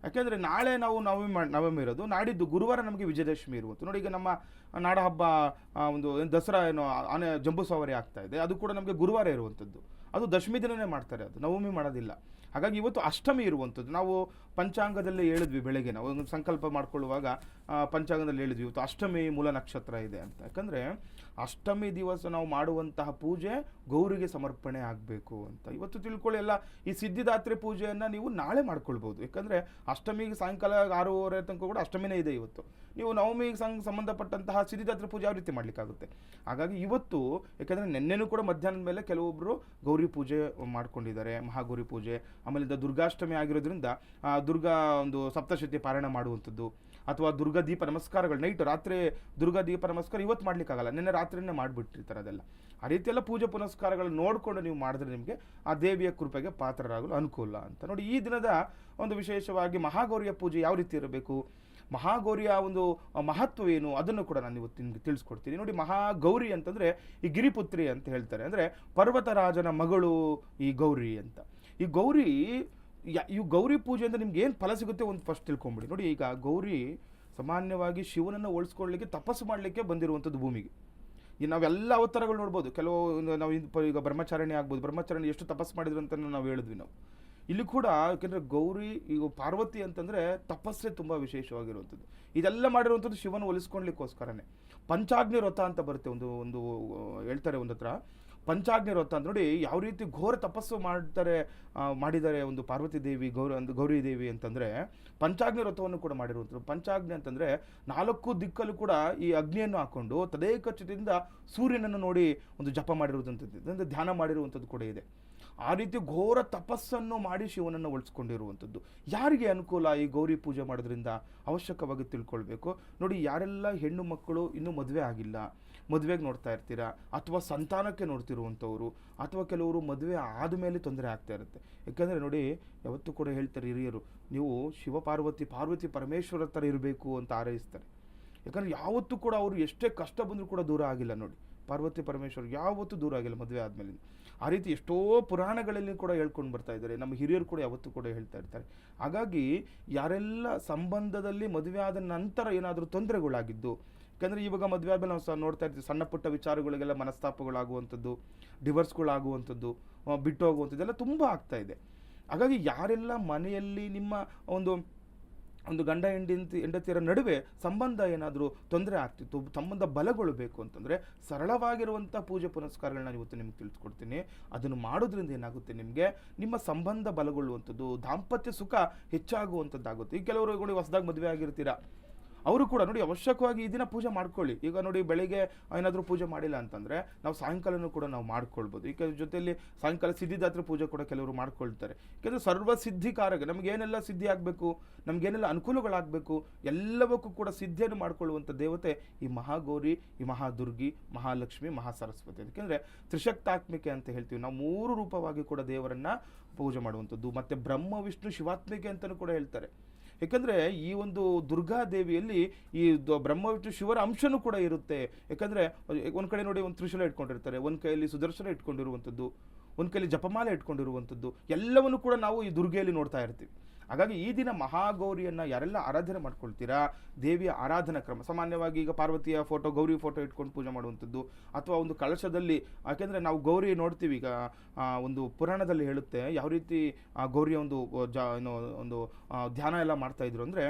ಯಾಕೆಂದರೆ ನಾಳೆ ನಾವು ನವಮಿ ನವಮಿ ಇರೋದು, ನಾಡಿದ್ದು ಗುರುವಾರ ನಮಗೆ ವಿಜಯದಶಮಿ ಇರುವುದು ನೋಡಿ ಈಗ ನಮ್ಮ ನಾಡ ಹಬ್ಬ ಒಂದು ದಸರಾ ಏನೋ ಆನೆ ಜಂಬೂ ಸವಾರಿ ಆಗ್ತಾ ಇದೆ, ಅದು ಕೂಡ ನಮಗೆ ಗುರುವಾರ ಇರುವಂಥದ್ದು. ಅದು ದಶಮಿ ದಿನನೇ ಮಾಡ್ತಾರೆ ಅದು, ನವಮಿ ಮಾಡೋದಿಲ್ಲ. ಹಾಗಾಗಿ ಇವತ್ತು ಅಷ್ಟಮಿ ಇರುವಂಥದ್ದು. ನಾವು ಪಂಚಾಂಗದಲ್ಲೇ ಹೇಳಿದ್ವಿ ಬೆಳಗ್ಗೆ ನಾವು ಸಂಕಲ್ಪ ಮಾಡ್ಕೊಳ್ಳುವಾಗ ಪಂಚಾಂಗದಲ್ಲಿ ಹೇಳಿದ್ವಿ. ಇವತ್ತು ಅಷ್ಟಮಿ ಮೂಲ ನಕ್ಷತ್ರ ಇದೆ ಅಂತ. ಯಾಕಂದರೆ ಅಷ್ಟಮಿ ದಿವಸ ನಾವು ಮಾಡುವಂತಹ ಪೂಜೆ ಗೌರಿಗೆ ಸಮರ್ಪಣೆ ಆಗಬೇಕು ಅಂತ. ಇವತ್ತು ತಿಳ್ಕೊಳ್ಳಿ ಎಲ್ಲ, ಈ ಸಿದ್ಧಿದಾತ್ರಿ ಪೂಜೆಯನ್ನು ನೀವು ನಾಳೆ ಮಾಡ್ಕೊಳ್ಬೋದು. ಯಾಕಂದರೆ ಅಷ್ಟಮಿಗೆ ಸಾಯಂಕಾಲ ಆರೂವರೆ ತನಕ ಕೂಡ ಅಷ್ಟಮಿನೇ ಇದೆ ಇವತ್ತು. ನೀವು ನವಮಿಗೆ ಸಂಗ್, ಸಂಬಂಧಪಟ್ಟಂತಹ ಸಿದ್ಧಿದಾತ್ರಿ ಪೂಜೆ ಯಾವ ರೀತಿ ಮಾಡಲಿಕ್ಕಾಗುತ್ತೆ? ಹಾಗಾಗಿ ಇವತ್ತು, ಯಾಕಂದರೆ ನಿನ್ನೆನೂ ಕೂಡ ಮಧ್ಯಾಹ್ನದ ಮೇಲೆ ಕೆಲವೊಬ್ಬರು ಗೌರಿ ಪೂಜೆ ಮಾಡ್ಕೊಂಡಿದ್ದಾರೆ, ಮಹಾಗೌರಿ ಪೂಜೆ. ಆಮೇಲೆ ದುರ್ಗಾಷ್ಟಮಿ ಆಗಿರೋದ್ರಿಂದ ದುರ್ಗಾ ಒಂದು ಸಪ್ತಶತಿ ಪಾರಾಯಣ ಮಾಡುವಂಥದ್ದು. ಅಥವಾ ದುರ್ಗಾ ದೀಪ ನಮಸ್ಕಾರಗಳು ನೈಟ್ ರಾತ್ರಿ ದುರ್ಗಾ ದೀಪ ನಮಸ್ಕಾರ ಇವತ್ತು ಮಾಡ್ಲಿಕ್ಕಾಗಲ್ಲ. ನಿನ್ನೆ ರಾತ್ರಿನೇ ಮಾಡಿಬಿಟ್ಟಿರ್ತಾರೆ ಅದೆಲ್ಲ. ಆ ರೀತಿಯೆಲ್ಲ ಪೂಜೆ ಪುನಸ್ಕಾರಗಳು ನೋಡಿಕೊಂಡು ನೀವು ಮಾಡಿದ್ರೆ ನಿಮಗೆ ಆ ದೇವಿಯ ಕೃಪೆಗೆ ಪಾತ್ರರಾಗಲು ಅನುಕೂಲ ಅಂತ. ನೋಡಿ, ಈ ದಿನದ ಒಂದು ವಿಶೇಷವಾಗಿ ಮಹಾಗೌರಿಯ ಪೂಜೆ ಯಾವ ರೀತಿ ಇರಬೇಕು? ಮಹಾಗೌರಿಯ ಒಂದು ಮಹತ್ವ ಏನು? ಅದನ್ನು ಕೂಡ ನಾನು ಇವತ್ತು ನಿಮಗೆ ತಿಳಿಸ್ಕೊಡ್ತೀನಿ. ನೋಡಿ, ಮಹಾಗೌರಿ ಅಂತಂದರೆ ಈ ಗಿರಿಪುತ್ರಿ ಅಂತ ಹೇಳ್ತಾರೆ. ಅಂದರೆ ಪರ್ವತರಾಜನ ಮಗಳು ಈ ಗೌರಿ ಅಂತ. ಈ ಗೌರಿ ಈ ಗೌರಿ ಪೂಜೆ ಅಂತ ನಿಮ್ಗೆ ಏನು ಫಲ ಸಿಗುತ್ತೆ ಒಂದು ಫಸ್ಟ್ ತಿಳ್ಕೊಂಬಿಡಿ. ನೋಡಿ, ಈಗ ಗೌರಿ ಸಾಮಾನ್ಯವಾಗಿ ಶಿವನನ್ನು ಉಳಿಸ್ಕೊಳ್ಳಿಕ್ಕೆ ತಪಸ್ಸು ಮಾಡಲಿಕ್ಕೆ ಬಂದಿರುವಂಥದ್ದು ಭೂಮಿಗೆ. ಈ ನಾವೆಲ್ಲ ಅವತಾರಗಳು ನೋಡ್ಬೋದು. ಕೆಲವು ನಾವು ಈಗ ಬ್ರಹ್ಮಚಾರಣೆ ಆಗ್ಬೋದು. ಬ್ರಹ್ಮಚಾರಿಣಿ ಎಷ್ಟು ತಪಸ್ಸು ಮಾಡಿದ್ರು ಅಂತ ನಾವು ಹೇಳಿದ್ವಿ ನಾವು. ಇಲ್ಲಿ ಕೂಡ ಯಾಕೆಂದರೆ ಗೌರಿ ಈಗ ಪಾರ್ವತಿ ಅಂತಂದರೆ ತಪಸ್ಸೇ ತುಂಬ ವಿಶೇಷವಾಗಿರುವಂಥದ್ದು. ಇದೆಲ್ಲ ಮಾಡಿರುವಂಥದ್ದು ಶಿವನ ಒಲಿಸ್ಕೊಳ್ಲಿಕ್ಕೋಸ್ಕರನೇ ಪಂಚಾಗ್ನಿ ವ್ರತ ಅಂತ ಬರುತ್ತೆ ಒಂದು ಒಂದು, ಹೇಳ್ತಾರೆ ಒಂದು ಹತ್ರ ಪಂಚಾಗ್ನಿ ವ್ರತ ಅಂತ ನೋಡಿ ಯಾವ ರೀತಿ ಘೋರ ತಪಸ್ಸು ಮಾಡ್ತಾರೆ ಮಾಡಿದ್ದಾರೆ ಒಂದು ಪಾರ್ವತಿ ದೇವಿ, ಗೌರಿ ಗೌರಿ ದೇವಿ ಅಂತಂದರೆ ಪಂಚಾಗ್ನಿ ವ್ರತವನ್ನು ಕೂಡ ಮಾಡಿರುವಂಥದ್ದು. ಪಂಚಾಗ್ನಿ ಅಂತಂದರೆ ನಾಲ್ಕು ದಿಕ್ಕಲ್ಲೂ ಕೂಡ ಈ ಅಗ್ನಿಯನ್ನು ಹಾಕೊಂಡು ತದೇಕಚಿತದಿಂದ ಸೂರ್ಯನನ್ನು ನೋಡಿ ಒಂದು ಜಪ ಮಾಡಿರುವಂಥದ್ದು ಧ್ಯಾನ ಮಾಡಿರುವಂಥದ್ದು ಕೂಡ ಇದೆ. ಆ ರೀತಿ ಘೋರ ತಪಸ್ಸನ್ನು ಮಾಡಿ ಶಿವನನ್ನು ಉಳಿಸ್ಕೊಂಡಿರುವಂಥದ್ದು. ಯಾರಿಗೆ ಅನುಕೂಲ ಈ ಗೌರಿ ಪೂಜೆ ಮಾಡೋದ್ರಿಂದ? ಅವಶ್ಯಕವಾಗಿ ತಿಳ್ಕೊಳ್ಬೇಕು. ನೋಡಿ ಯಾರೆಲ್ಲ ಹೆಣ್ಣು ಮಕ್ಕಳು ಇನ್ನೂ ಮದುವೆ ಆಗಿಲ್ಲ ಮದುವೆಗೆ ನೋಡ್ತಾ ಇರ್ತೀರಾ? ಅಥವಾ ಸಂತಾನಕ್ಕೆ ನೋಡ್ತಿರುವಂಥವ್ರು? ಅಥವಾ ಕೆಲವರು ಮದುವೆ ಆದಮೇಲೆ ತೊಂದರೆ ಆಗ್ತಾ ಇರುತ್ತೆ. ಯಾಕಂದರೆ ನೋಡಿ, ಯಾವತ್ತೂ ಕೂಡ ಹೇಳ್ತಾರೆ ಹಿರಿಯರು, ನೀವು ಶಿವಪಾರ್ವತಿ, ಪಾರ್ವತಿ ಪರಮೇಶ್ವರ ಥರ ಇರಬೇಕು ಅಂತ ಆರೈಸ್ತಾರೆ ಯಾಕಂದರೆ ಯಾವತ್ತೂ ಕೂಡ ಅವರು ಎಷ್ಟೇ ಕಷ್ಟ ಬಂದರೂ ಕೂಡ ದೂರ ಆಗಿಲ್ಲ ನೋಡಿ. ಪಾರ್ವತಿ, ಪರಮೇಶ್ವರ್ ಯಾವತ್ತೂ ದೂರ ಆಗಿಲ್ಲ ಮದುವೆ ಆದಮೇಲೆ ಆ ರೀತಿ ಎಷ್ಟೋ ಪುರಾಣಗಳಲ್ಲಿ ಕೂಡ ಹೇಳ್ಕೊಂಡು ಬರ್ತಾ ಇದ್ದಾರೆ. ನಮ್ಮ ಹಿರಿಯರು ಕೂಡ ಯಾವತ್ತೂ ಕೂಡ ಹೇಳ್ತಾ ಇರ್ತಾರೆ. ಹಾಗಾಗಿ ಯಾರೆಲ್ಲ ಸಂಬಂಧದಲ್ಲಿ ಮದುವೆ ಆದ ನಂತರ ಏನಾದರೂ ತೊಂದರೆಗಳಾಗಿದ್ದು ಯಾಕಂದರೆ ಇವಾಗ ಮದುವೆ ಆದಮೇಲೆ ನಾವು ಸಹ ನೋಡ್ತಾ ಇರ್ತೀವಿ, ಸಣ್ಣ ಪುಟ್ಟ ವಿಚಾರಗಳಿಗೆಲ್ಲ ಮನಸ್ತಾಪಗಳಾಗುವಂಥದ್ದು ಡಿವರ್ಸ್ಗಳಾಗುವಂಥದ್ದು ಬಿಟ್ಟು ಹೋಗುವಂಥದ್ದು ಎಲ್ಲ ತುಂಬ ಆಗ್ತಾ ಇದೆ. ಹಾಗಾಗಿ ಯಾರೆಲ್ಲ ಮನೆಯಲ್ಲಿ ನಿಮ್ಮ ಒಂದು ಒಂದು ಗಂಡ ಹೆಂಡತಿ, ಹೆಂಡತಿಯರ ನಡುವೆ ಸಂಬಂಧ ಏನಾದರೂ ತೊಂದರೆ ಆಗ್ತಿತ್ತು, ಸಂಬಂಧ ಬಲಗೊಳ್ಳಬೇಕು ಅಂತಂದರೆ ಸರಳವಾಗಿರುವಂಥ ಪೂಜೆ ಪುನಸ್ಕಾರಗಳನ್ನ ಇವತ್ತು ನಿಮ್ಗೆ ತಿಳಿಸ್ಕೊಡ್ತೀನಿ ಅದನ್ನು ಮಾಡೋದ್ರಿಂದ ಏನಾಗುತ್ತೆ ನಿಮಗೆ? ನಿಮ್ಮ ಸಂಬಂಧ ಬಲಗೊಳ್ಳುವಂಥದ್ದು, ದಾಂಪತ್ಯ ಸುಖ ಹೆಚ್ಚಾಗುವಂಥದ್ದಾಗುತ್ತೆ. ಈಗ ಕೆಲವರು ಹೊಸದಾಗಿ ಮದುವೆ ಆಗಿರ್ತೀರಾ? ಅವರು ಕೂಡ, ನೋಡಿ, ಅವಶ್ಯಕವಾಗಿ ಈ ದಿನ ಪೂಜೆ ಮಾಡ್ಕೊಳ್ಳಿ. ಈಗ ನೋಡಿ, ಬೆಳಿಗ್ಗೆ ಏನಾದರೂ ಪೂಜೆ ಮಾಡಿಲ್ಲ ಅಂತಂದರೆ ನಾವು ಸಾಯಂಕಾಲನೂ ಕೂಡ ನಾವು ಮಾಡ್ಕೊಳ್ಬೋದು. ಈಗ ಜೊತೆಯಲ್ಲಿ ಸಾಯಂಕಾಲ ಸಿದ್ಧಿದಾತ್ರ ಪೂಜೆ ಕೂಡ ಕೆಲವರು ಮಾಡ್ಕೊಳ್ತಾರೆ. ಯಾಕೆಂದರೆ ಸರ್ವ ಸಿದ್ಧಿಕಾರಕ ನಮಗೇನೆಲ್ಲ ಸಿದ್ಧಿ ಆಗಬೇಕು ನಮಗೇನೆಲ್ಲ ಅನುಕೂಲಗಳಾಗಬೇಕು ಎಲ್ಲವಕ್ಕೂ ಕೂಡ ಸಿದ್ಧಿಯನ್ನು ಮಾಡಿಕೊಳ್ಳುವಂಥ ದೇವತೆ ಈ ಮಹಾಗೌರಿ, ಈ ಮಹಾದುರ್ಗಿ, ಮಹಾಲಕ್ಷ್ಮಿ, ಮಹಾಸರಸ್ವತಿ ಯಾಕೆಂದರೆ ತ್ರಿಶಕ್ತಾತ್ಮಿಕೆ ಅಂತ ಹೇಳ್ತೀವಿ. ನಾವು ಮೂರು ರೂಪವಾಗಿ ಕೂಡ ದೇವರನ್ನು ಪೂಜೆ ಮಾಡುವಂಥದ್ದು. ಮತ್ತು ಬ್ರಹ್ಮ, ವಿಷ್ಣು, ಶಿವಾತ್ಮಿಕೆ ಅಂತಲೂ ಕೂಡ ಹೇಳ್ತಾರೆ. ಯಾಕಂದರೆ ಈ ಒಂದು ದುರ್ಗಾದೇವಿಯಲ್ಲಿ ಈ ಬ್ರಹ್ಮ, ವಿಷ್ಣು, ಶಿವರ ಅಂಶನೂ ಕೂಡ ಇರುತ್ತೆ. ಯಾಕಂದರೆ ಒಂದು ಕಡೆ ನೋಡಿ ಒಂದು ತ್ರಿಶೂಲ ಇಟ್ಕೊಂಡಿರ್ತಾರೆ. ಒಂದು ಕೈಯಲ್ಲಿ ಸುದರ್ಶನ ಇಟ್ಕೊಂಡಿರುವಂಥದ್ದು, ಒಂದು ಕೈಯಲ್ಲಿ ಜಪಮಾಲೆ ಇಟ್ಕೊಂಡಿರುವಂಥದ್ದು, ಎಲ್ಲವನ್ನು ಕೂಡ ನಾವು ಈ ದುರ್ಗೆಯಲ್ಲಿ ನೋಡ್ತಾ ಇರ್ತೀವಿ. ಹಾಗಾಗಿ ಈ ದಿನ ಮಹಾಗೌರಿಯನ್ನ ಯಾರೆಲ್ಲ ಆರಾಧನೆ ಮಾಡ್ಕೊಳ್ತೀರಾ? ದೇವಿಯ ಆರಾಧನಾ ಕ್ರಮ. ಸಾಮಾನ್ಯವಾಗಿ ಈಗ ಪಾರ್ವತಿಯ ಫೋಟೋ ಗೌರಿ ಫೋಟೋ ಇಟ್ಕೊಂಡು ಪೂಜೆ ಮಾಡುವಂಥದ್ದು ಅಥವಾ ಒಂದು ಕಳಶದಲ್ಲಿ ಯಾಕೆಂದರೆ ನಾವು ಗೌರಿ ನೋಡ್ತೀವಿ ಈಗ ಒಂದು ಪುರಾಣದಲ್ಲಿ ಹೇಳುತ್ತೆ ಯಾವ ರೀತಿ ಗೌರಿಯ ಒಂದು ಜ ಒಂದು ಧ್ಯಾನ ಎಲ್ಲ ಮಾಡ್ತಾ ಇದ್ರು ಅಂದರೆ,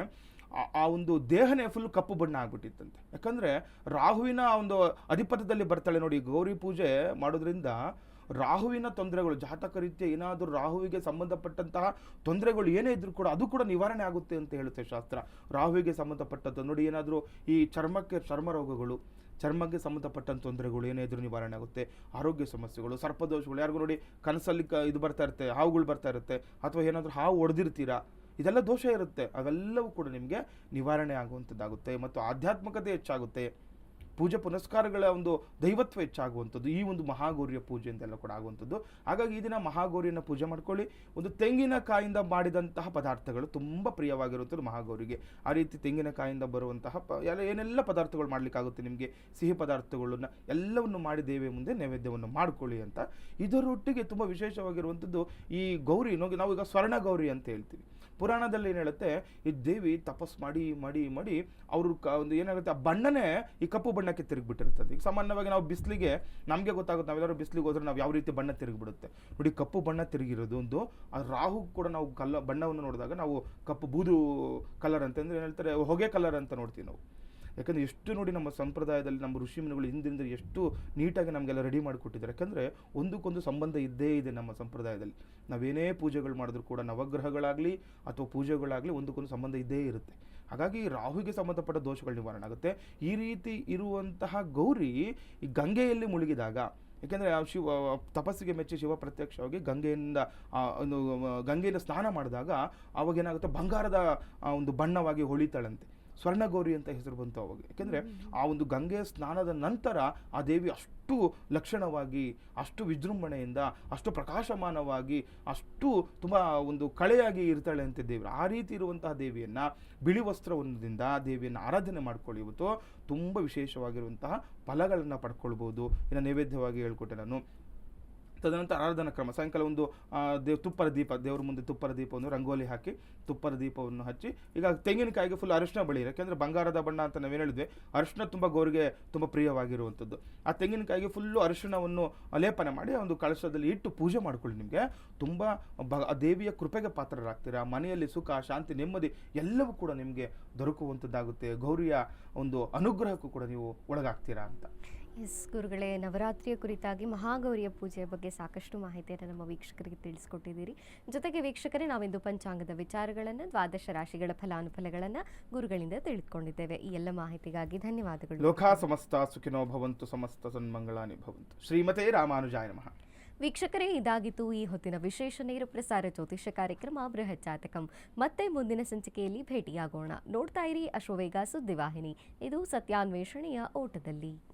ಆ ಒಂದು ದೇಹನೇ ಫುಲ್ ಕಪ್ಪು ಬಣ್ಣ ಆಗ್ಬಿಟ್ಟಿತ್ತಂತೆ. ಯಾಕಂದರೆ ರಾಹುವಿನ ಒಂದು ಅಧಿಪತ್ಯದಲ್ಲಿ ಬರ್ತಾಳೆ ನೋಡಿ, ಗೌರಿ ಪೂಜೆ ಮಾಡೋದ್ರಿಂದ ರಾಹುವಿನ ತೊಂದರೆಗಳು, ಜಾತಕ ರೀತಿಯ ಏನಾದರೂ ರಾಹುವಿಗೆ ಸಂಬಂಧಪಟ್ಟಂತಹ ತೊಂದರೆಗಳು ಏನೇ ಇದ್ರೂ ಕೂಡ ಅದು ಕೂಡ ನಿವಾರಣೆ ಆಗುತ್ತೆ ಅಂತ ಹೇಳುತ್ತೆ ಶಾಸ್ತ್ರ. ರಾಹುವಿಗೆ ಸಂಬಂಧಪಟ್ಟಂಥ ನೋಡಿ ಏನಾದರೂ ಈ ಚರ್ಮಕ್ಕೆ ಚರ್ಮ ರೋಗಗಳು, ಚರ್ಮಕ್ಕೆ ಸಂಬಂಧಪಟ್ಟಂಥ ತೊಂದರೆಗಳು ಏನೇ ಇದ್ರೂ ನಿವಾರಣೆ ಆಗುತ್ತೆ. ಆರೋಗ್ಯ ಸಮಸ್ಯೆಗಳು, ಸರ್ಪದೋಷಗಳು, ಯಾರಿಗೂ ನೋಡಿ ಕನಸಲ್ಲಿ ಕ ಇದು ಬರ್ತಾ ಇರುತ್ತೆ, ಹಾವುಗಳು ಬರ್ತಾ ಇರುತ್ತೆ, ಅಥವಾ ಏನಾದರೂ ಹಾವು ಹೊಡೆದಿರ್ತೀರಾ ಇದೆಲ್ಲ ದೋಷ ಇರುತ್ತೆ. ಅವೆಲ್ಲವೂ ಕೂಡ ನಿಮಗೆ ನಿವಾರಣೆ ಆಗುವಂಥದ್ದಾಗುತ್ತೆ ಮತ್ತು ಆಧ್ಯಾತ್ಮಿಕತೆ ಹೆಚ್ಚಾಗುತ್ತೆ. ಪೂಜೆ ಪುನಸ್ಕಾರಗಳ ಒಂದು ದೈವತ್ವ ಹೆಚ್ಚಾಗುವಂಥದ್ದು, ಈ ಒಂದು ಮಹಾಗೌರಿಯ ಪೂಜೆ ಅಂತೆಲ್ಲ ಕೂಡ ಆಗುವಂಥದ್ದು. ಹಾಗಾಗಿ ಈ ದಿನ ಮಹಾಗೌರಿಯನ್ನು ಪೂಜೆ ಮಾಡ್ಕೊಳ್ಳಿ. ಒಂದು ತೆಂಗಿನಕಾಯಿಂದ ಮಾಡಿದಂತಹ ಪದಾರ್ಥಗಳು ತುಂಬ ಪ್ರಿಯವಾಗಿರುತ್ತದೆ ಮಹಾಗೌರಿಗೆ. ಆ ರೀತಿ ತೆಂಗಿನಕಾಯಿಂದ ಬರುವಂತಹ ಪ, ಎಲ್ಲ, ಏನೆಲ್ಲ ಪದಾರ್ಥಗಳು ಮಾಡಲಿಕ್ಕಾಗುತ್ತೆ ನಿಮಗೆ? ಸಿಹಿ ಪದಾರ್ಥಗಳನ್ನ ಎಲ್ಲವನ್ನು ಮಾಡಿ ದೇವಿಯ ಮುಂದೆ ನೈವೇದ್ಯವನ್ನು ಮಾಡ್ಕೊಳ್ಳಿ ಅಂತ. ಇದರೊಟ್ಟಿಗೆ ತುಂಬ ವಿಶೇಷವಾಗಿರುವಂಥದ್ದು ಈ ಗೌರಿ, ನಾವು ಈಗ ಸ್ವರ್ಣ ಗೌರಿ ಅಂತ ಹೇಳ್ತೀವಿ. ಪುರಾಣದಲ್ಲಿ ಏನು ಹೇಳುತ್ತೆ, ಈ ದೇವಿ ತಪಸ್ ಮಾಡಿ ಮಾಡಿ ಮಾಡಿ ಅವರು ಕ, ಒಂದು ಏನಾಗುತ್ತೆ, ಆ ಬಣ್ಣನೇ ಈ ಕಪ್ಪು ಬಣ್ಣಕ್ಕೆ ತಿರುಗಿಬಿಟ್ಟಿರ್ತದೆ ಈಗ ಸಾಮಾನ್ಯವಾಗಿ ನಾವು ಬಿಸಿಲಿಗೆ, ನಮಗೆ ಗೊತ್ತಾಗುತ್ತೆ, ನಾವೆಲ್ಲರೂ ಬಿಸಿಲಿಗೆ ಹೋದ್ರೆ ನಾವು ಯಾವ ರೀತಿ ಬಣ್ಣ ತಿರುಗಿಬಿಡುತ್ತೆ. ನೋಡಿ, ಕಪ್ಪು ಬಣ್ಣ ತಿರುಗಿರೋದು ಒಂದು, ಆ ರಾಹು ಕೂಡ ನಾವು ಕಲ್ಲ, ಬಣ್ಣವನ್ನು ನೋಡಿದಾಗ ನಾವು ಕಪ್ಪು ಬೂದು ಕಲರ್ ಅಂತಂದರೆ ಏನು ಏನ್ ಹೇಳ್ತಾರೆ, ಹೊಗೆ ಕಲರ್ ಅಂತ ನೋಡ್ತೀವಿ ನಾವು. ಯಾಕಂದ್ರೆ ಎಷ್ಟು ನೋಡಿ ನಮ್ಮ ಸಂಪ್ರದಾಯದಲ್ಲಿ ನಮ್ಮ ಋಷಿ ಮುನಿಗಳು ಹಿಂದಿಂದ ಎಷ್ಟು ನೀಟಾಗಿ ನಮಗೆಲ್ಲ ರೆಡಿ ಮಾಡಿಕೊಟ್ಟಿದ್ದಾರೆ. ಯಾಕಂದರೆ ಒಂದಕ್ಕೊಂದು ಸಂಬಂಧ ಇದ್ದೇ ಇದೆ ನಮ್ಮ ಸಂಪ್ರದಾಯದಲ್ಲಿ. ನಾವೇನೇ ಪೂಜೆಗಳು ಮಾಡಿದ್ರು ಕೂಡ ನವಗ್ರಹಗಳಾಗಲಿ ಅಥವಾ ಪೂಜೆಗಳಾಗಲಿ ಒಂದಕ್ಕೊಂದು ಸಂಬಂಧ ಇದ್ದೇ ಇರುತ್ತೆ. ಹಾಗಾಗಿ ರಾಹುಗೆ ಸಂಬಂಧಪಟ್ಟ ದೋಷಗಳು ನಿವಾರಣೆ ಆಗುತ್ತೆ. ಈ ರೀತಿ ಇರುವಂತಹ ಗೌರಿ ಈ ಗಂಗೆಯಲ್ಲಿ ಮುಳುಗಿದಾಗ ಯಾಕೆಂದರೆ ಶಿವ ತಪಸ್ಸಿಗೆ ಮೆಚ್ಚಿ ಶಿವ ಪ್ರತ್ಯಕ್ಷವಾಗಿ ಗಂಗೆಯಿಂದ ಆ, ಒಂದು ಗಂಗೆಯಿಂದ ಸ್ನಾನ ಮಾಡಿದಾಗ ಅವಾಗ ಏನಾಗುತ್ತೆ ಬಂಗಾರದ ಒಂದು ಬಣ್ಣವಾಗಿ ಹೊಳಿತಾಳಂತೆ. ಸ್ವರ್ಣಗೌರಿ ಅಂತ ಹೆಸರು ಬಂತು ಅವಾಗ. ಯಾಕೆಂದರೆ ಆ ಒಂದು ಗಂಗೆಯ ಸ್ನಾನದ ನಂತರ ಆ ದೇವಿ ಅಷ್ಟು ಲಕ್ಷಣವಾಗಿ ಅಷ್ಟು ವಿಜೃಂಭಣೆಯಿಂದ ಅಷ್ಟು ಪ್ರಕಾಶಮಾನವಾಗಿ ಅಷ್ಟು ತುಂಬ ಒಂದು ಕಳೆಯಾಗಿ ಇರ್ತಾಳೆ ಅಂತ ದೇವಿ ಆ ರೀತಿ ಇರುವಂತಹ ದೇವಿಯನ್ನು ಬಿಳಿ ವಸ್ತ್ರವನ್ನದಿಂದ ದೇವಿಯನ್ನು ಆರಾಧನೆ ಮಾಡ್ಕೊಳ್ಳಿ. ಇವತ್ತು ತುಂಬ ವಿಶೇಷವಾಗಿರುವಂತಹ ಫಲಗಳನ್ನು ಪಡ್ಕೊಳ್ಬೋದು. ಇನ್ನು ನೈವೇದ್ಯವಾಗಿ ಹೇಳ್ಕೊಟ್ಟೆ ನಾನು. ತದನಂತರ ಆರಾಧನಾ ಕ್ರಮ. ಸಾಯಂಕಾಲ ಒಂದು ದೇವ್ ತುಪ್ಪರ ದೀಪ, ದೇವರ ಮುಂದೆ ತುಪ್ಪರ ದೀಪವನ್ನು ರಂಗೋಲಿ ಹಾಕಿ ತುಪ್ಪರ ದೀಪವನ್ನು ಹಚ್ಚಿ, ಈಗ ತೆಂಗಿನಕಾಯಿಗೆ ಫುಲ್ ಅರಿಶಿನ ಬಳಿ ಯಾಕೆಂದರೆ ಬಂಗಾರದ ಬಣ್ಣ ಅಂತ ನಾವೇನು ಹೇಳಿದ್ವಿ. ಅರಿಶಿನ ತುಂಬ ಗೌರಿಗೆ ತುಂಬ ಪ್ರಿಯವಾಗಿರುವಂಥದ್ದು ಆ ತೆಂಗಿನಕಾಯಿಗೆ ಫುಲ್ಲು ಅರಿಶಿಣವನ್ನು ಲೇಪನ ಮಾಡಿ ಒಂದು ಕಳಶದಲ್ಲಿ ಇಟ್ಟು ಪೂಜೆ ಮಾಡ್ಕೊಳ್ಳಿ ನಿಮಗೆ. ತುಂಬ ಬ ದೇವಿಯ ಕೃಪೆಗೆ ಪಾತ್ರರಾಗ್ತೀರಾ. ಮನೆಯಲ್ಲಿ ಸುಖ, ಶಾಂತಿ, ನೆಮ್ಮದಿ ಎಲ್ಲವೂ ಕೂಡ ನಿಮಗೆ ದೊರಕುವಂಥದ್ದಾಗುತ್ತೆ ಗೌರಿಯ ಒಂದು ಅನುಗ್ರಹಕ್ಕೂ ಕೂಡ ನೀವು ಒಳಗಾಗ್ತೀರಾ ಅಂತ. ಎಸ್ ಗುರುಗಳೇ ನವರಾತ್ರಿಯ ಕುರಿತಾಗಿ ಮಹಾಗೌರಿಯ ಪೂಜೆಯ ಬಗ್ಗೆ ಸಾಕಷ್ಟು ಮಾಹಿತಿಯನ್ನು ನಮ್ಮ ವೀಕ್ಷಕರಿಗೆ ತಿಳಿಸ್ಕೊಟ್ಟಿದ್ದೀರಿ. ಜೊತೆಗೆ ವೀಕ್ಷಕರೇ ನಾವಿಂದು ಪಂಚಾಂಗದ ವಿಚಾರಗಳನ್ನು ದ್ವಾದಶ ರಾಶಿಗಳ ಫಲಾನುಫಲಗಳನ್ನು ಗುರುಗಳಿಂದ ತಿಳಿದುಕೊಂಡಿದ್ದೇವೆ. ಈ ಎಲ್ಲ ಮಾಹಿತಿಗಾಗಿ ಧನ್ಯವಾದಗಳು. ಲೋಕಾ ಸಮಸ್ತ ಸುಖಿನೋ ಭವಂತು ಸಮಸ್ತ ಸನ್ಮಂಗಳಾನಿ ಭವಂತು. ಶ್ರೀಮತೆ ರಾಮಾನುಜಾಯ ನಮಃ. ವೀಕ್ಷಕರೇ ಇದಾಗಿತ್ತು ಈ ಹೊತ್ತಿನ ವಿಶೇಷ ನೇರ ಪ್ರಸಾರ ಜ್ಯೋತಿಷ ಕಾರ್ಯಕ್ರಮ ಬೃಹತ್ ಜಾತಕಂ. ಮತ್ತೆ ಮುಂದಿನ ಸಂಚಿಕೆಯಲ್ಲಿ ಭೇಟಿಯಾಗೋಣ. ನೋಡ್ತಾ ಇರಿ ಅಶ್ವವೇಗ ಸುದ್ದಿವಾಹಿನಿ. ಇದು ಸತ್ಯಾನ್ವೇಷಣೆಯ ಓಟದಲ್ಲಿ.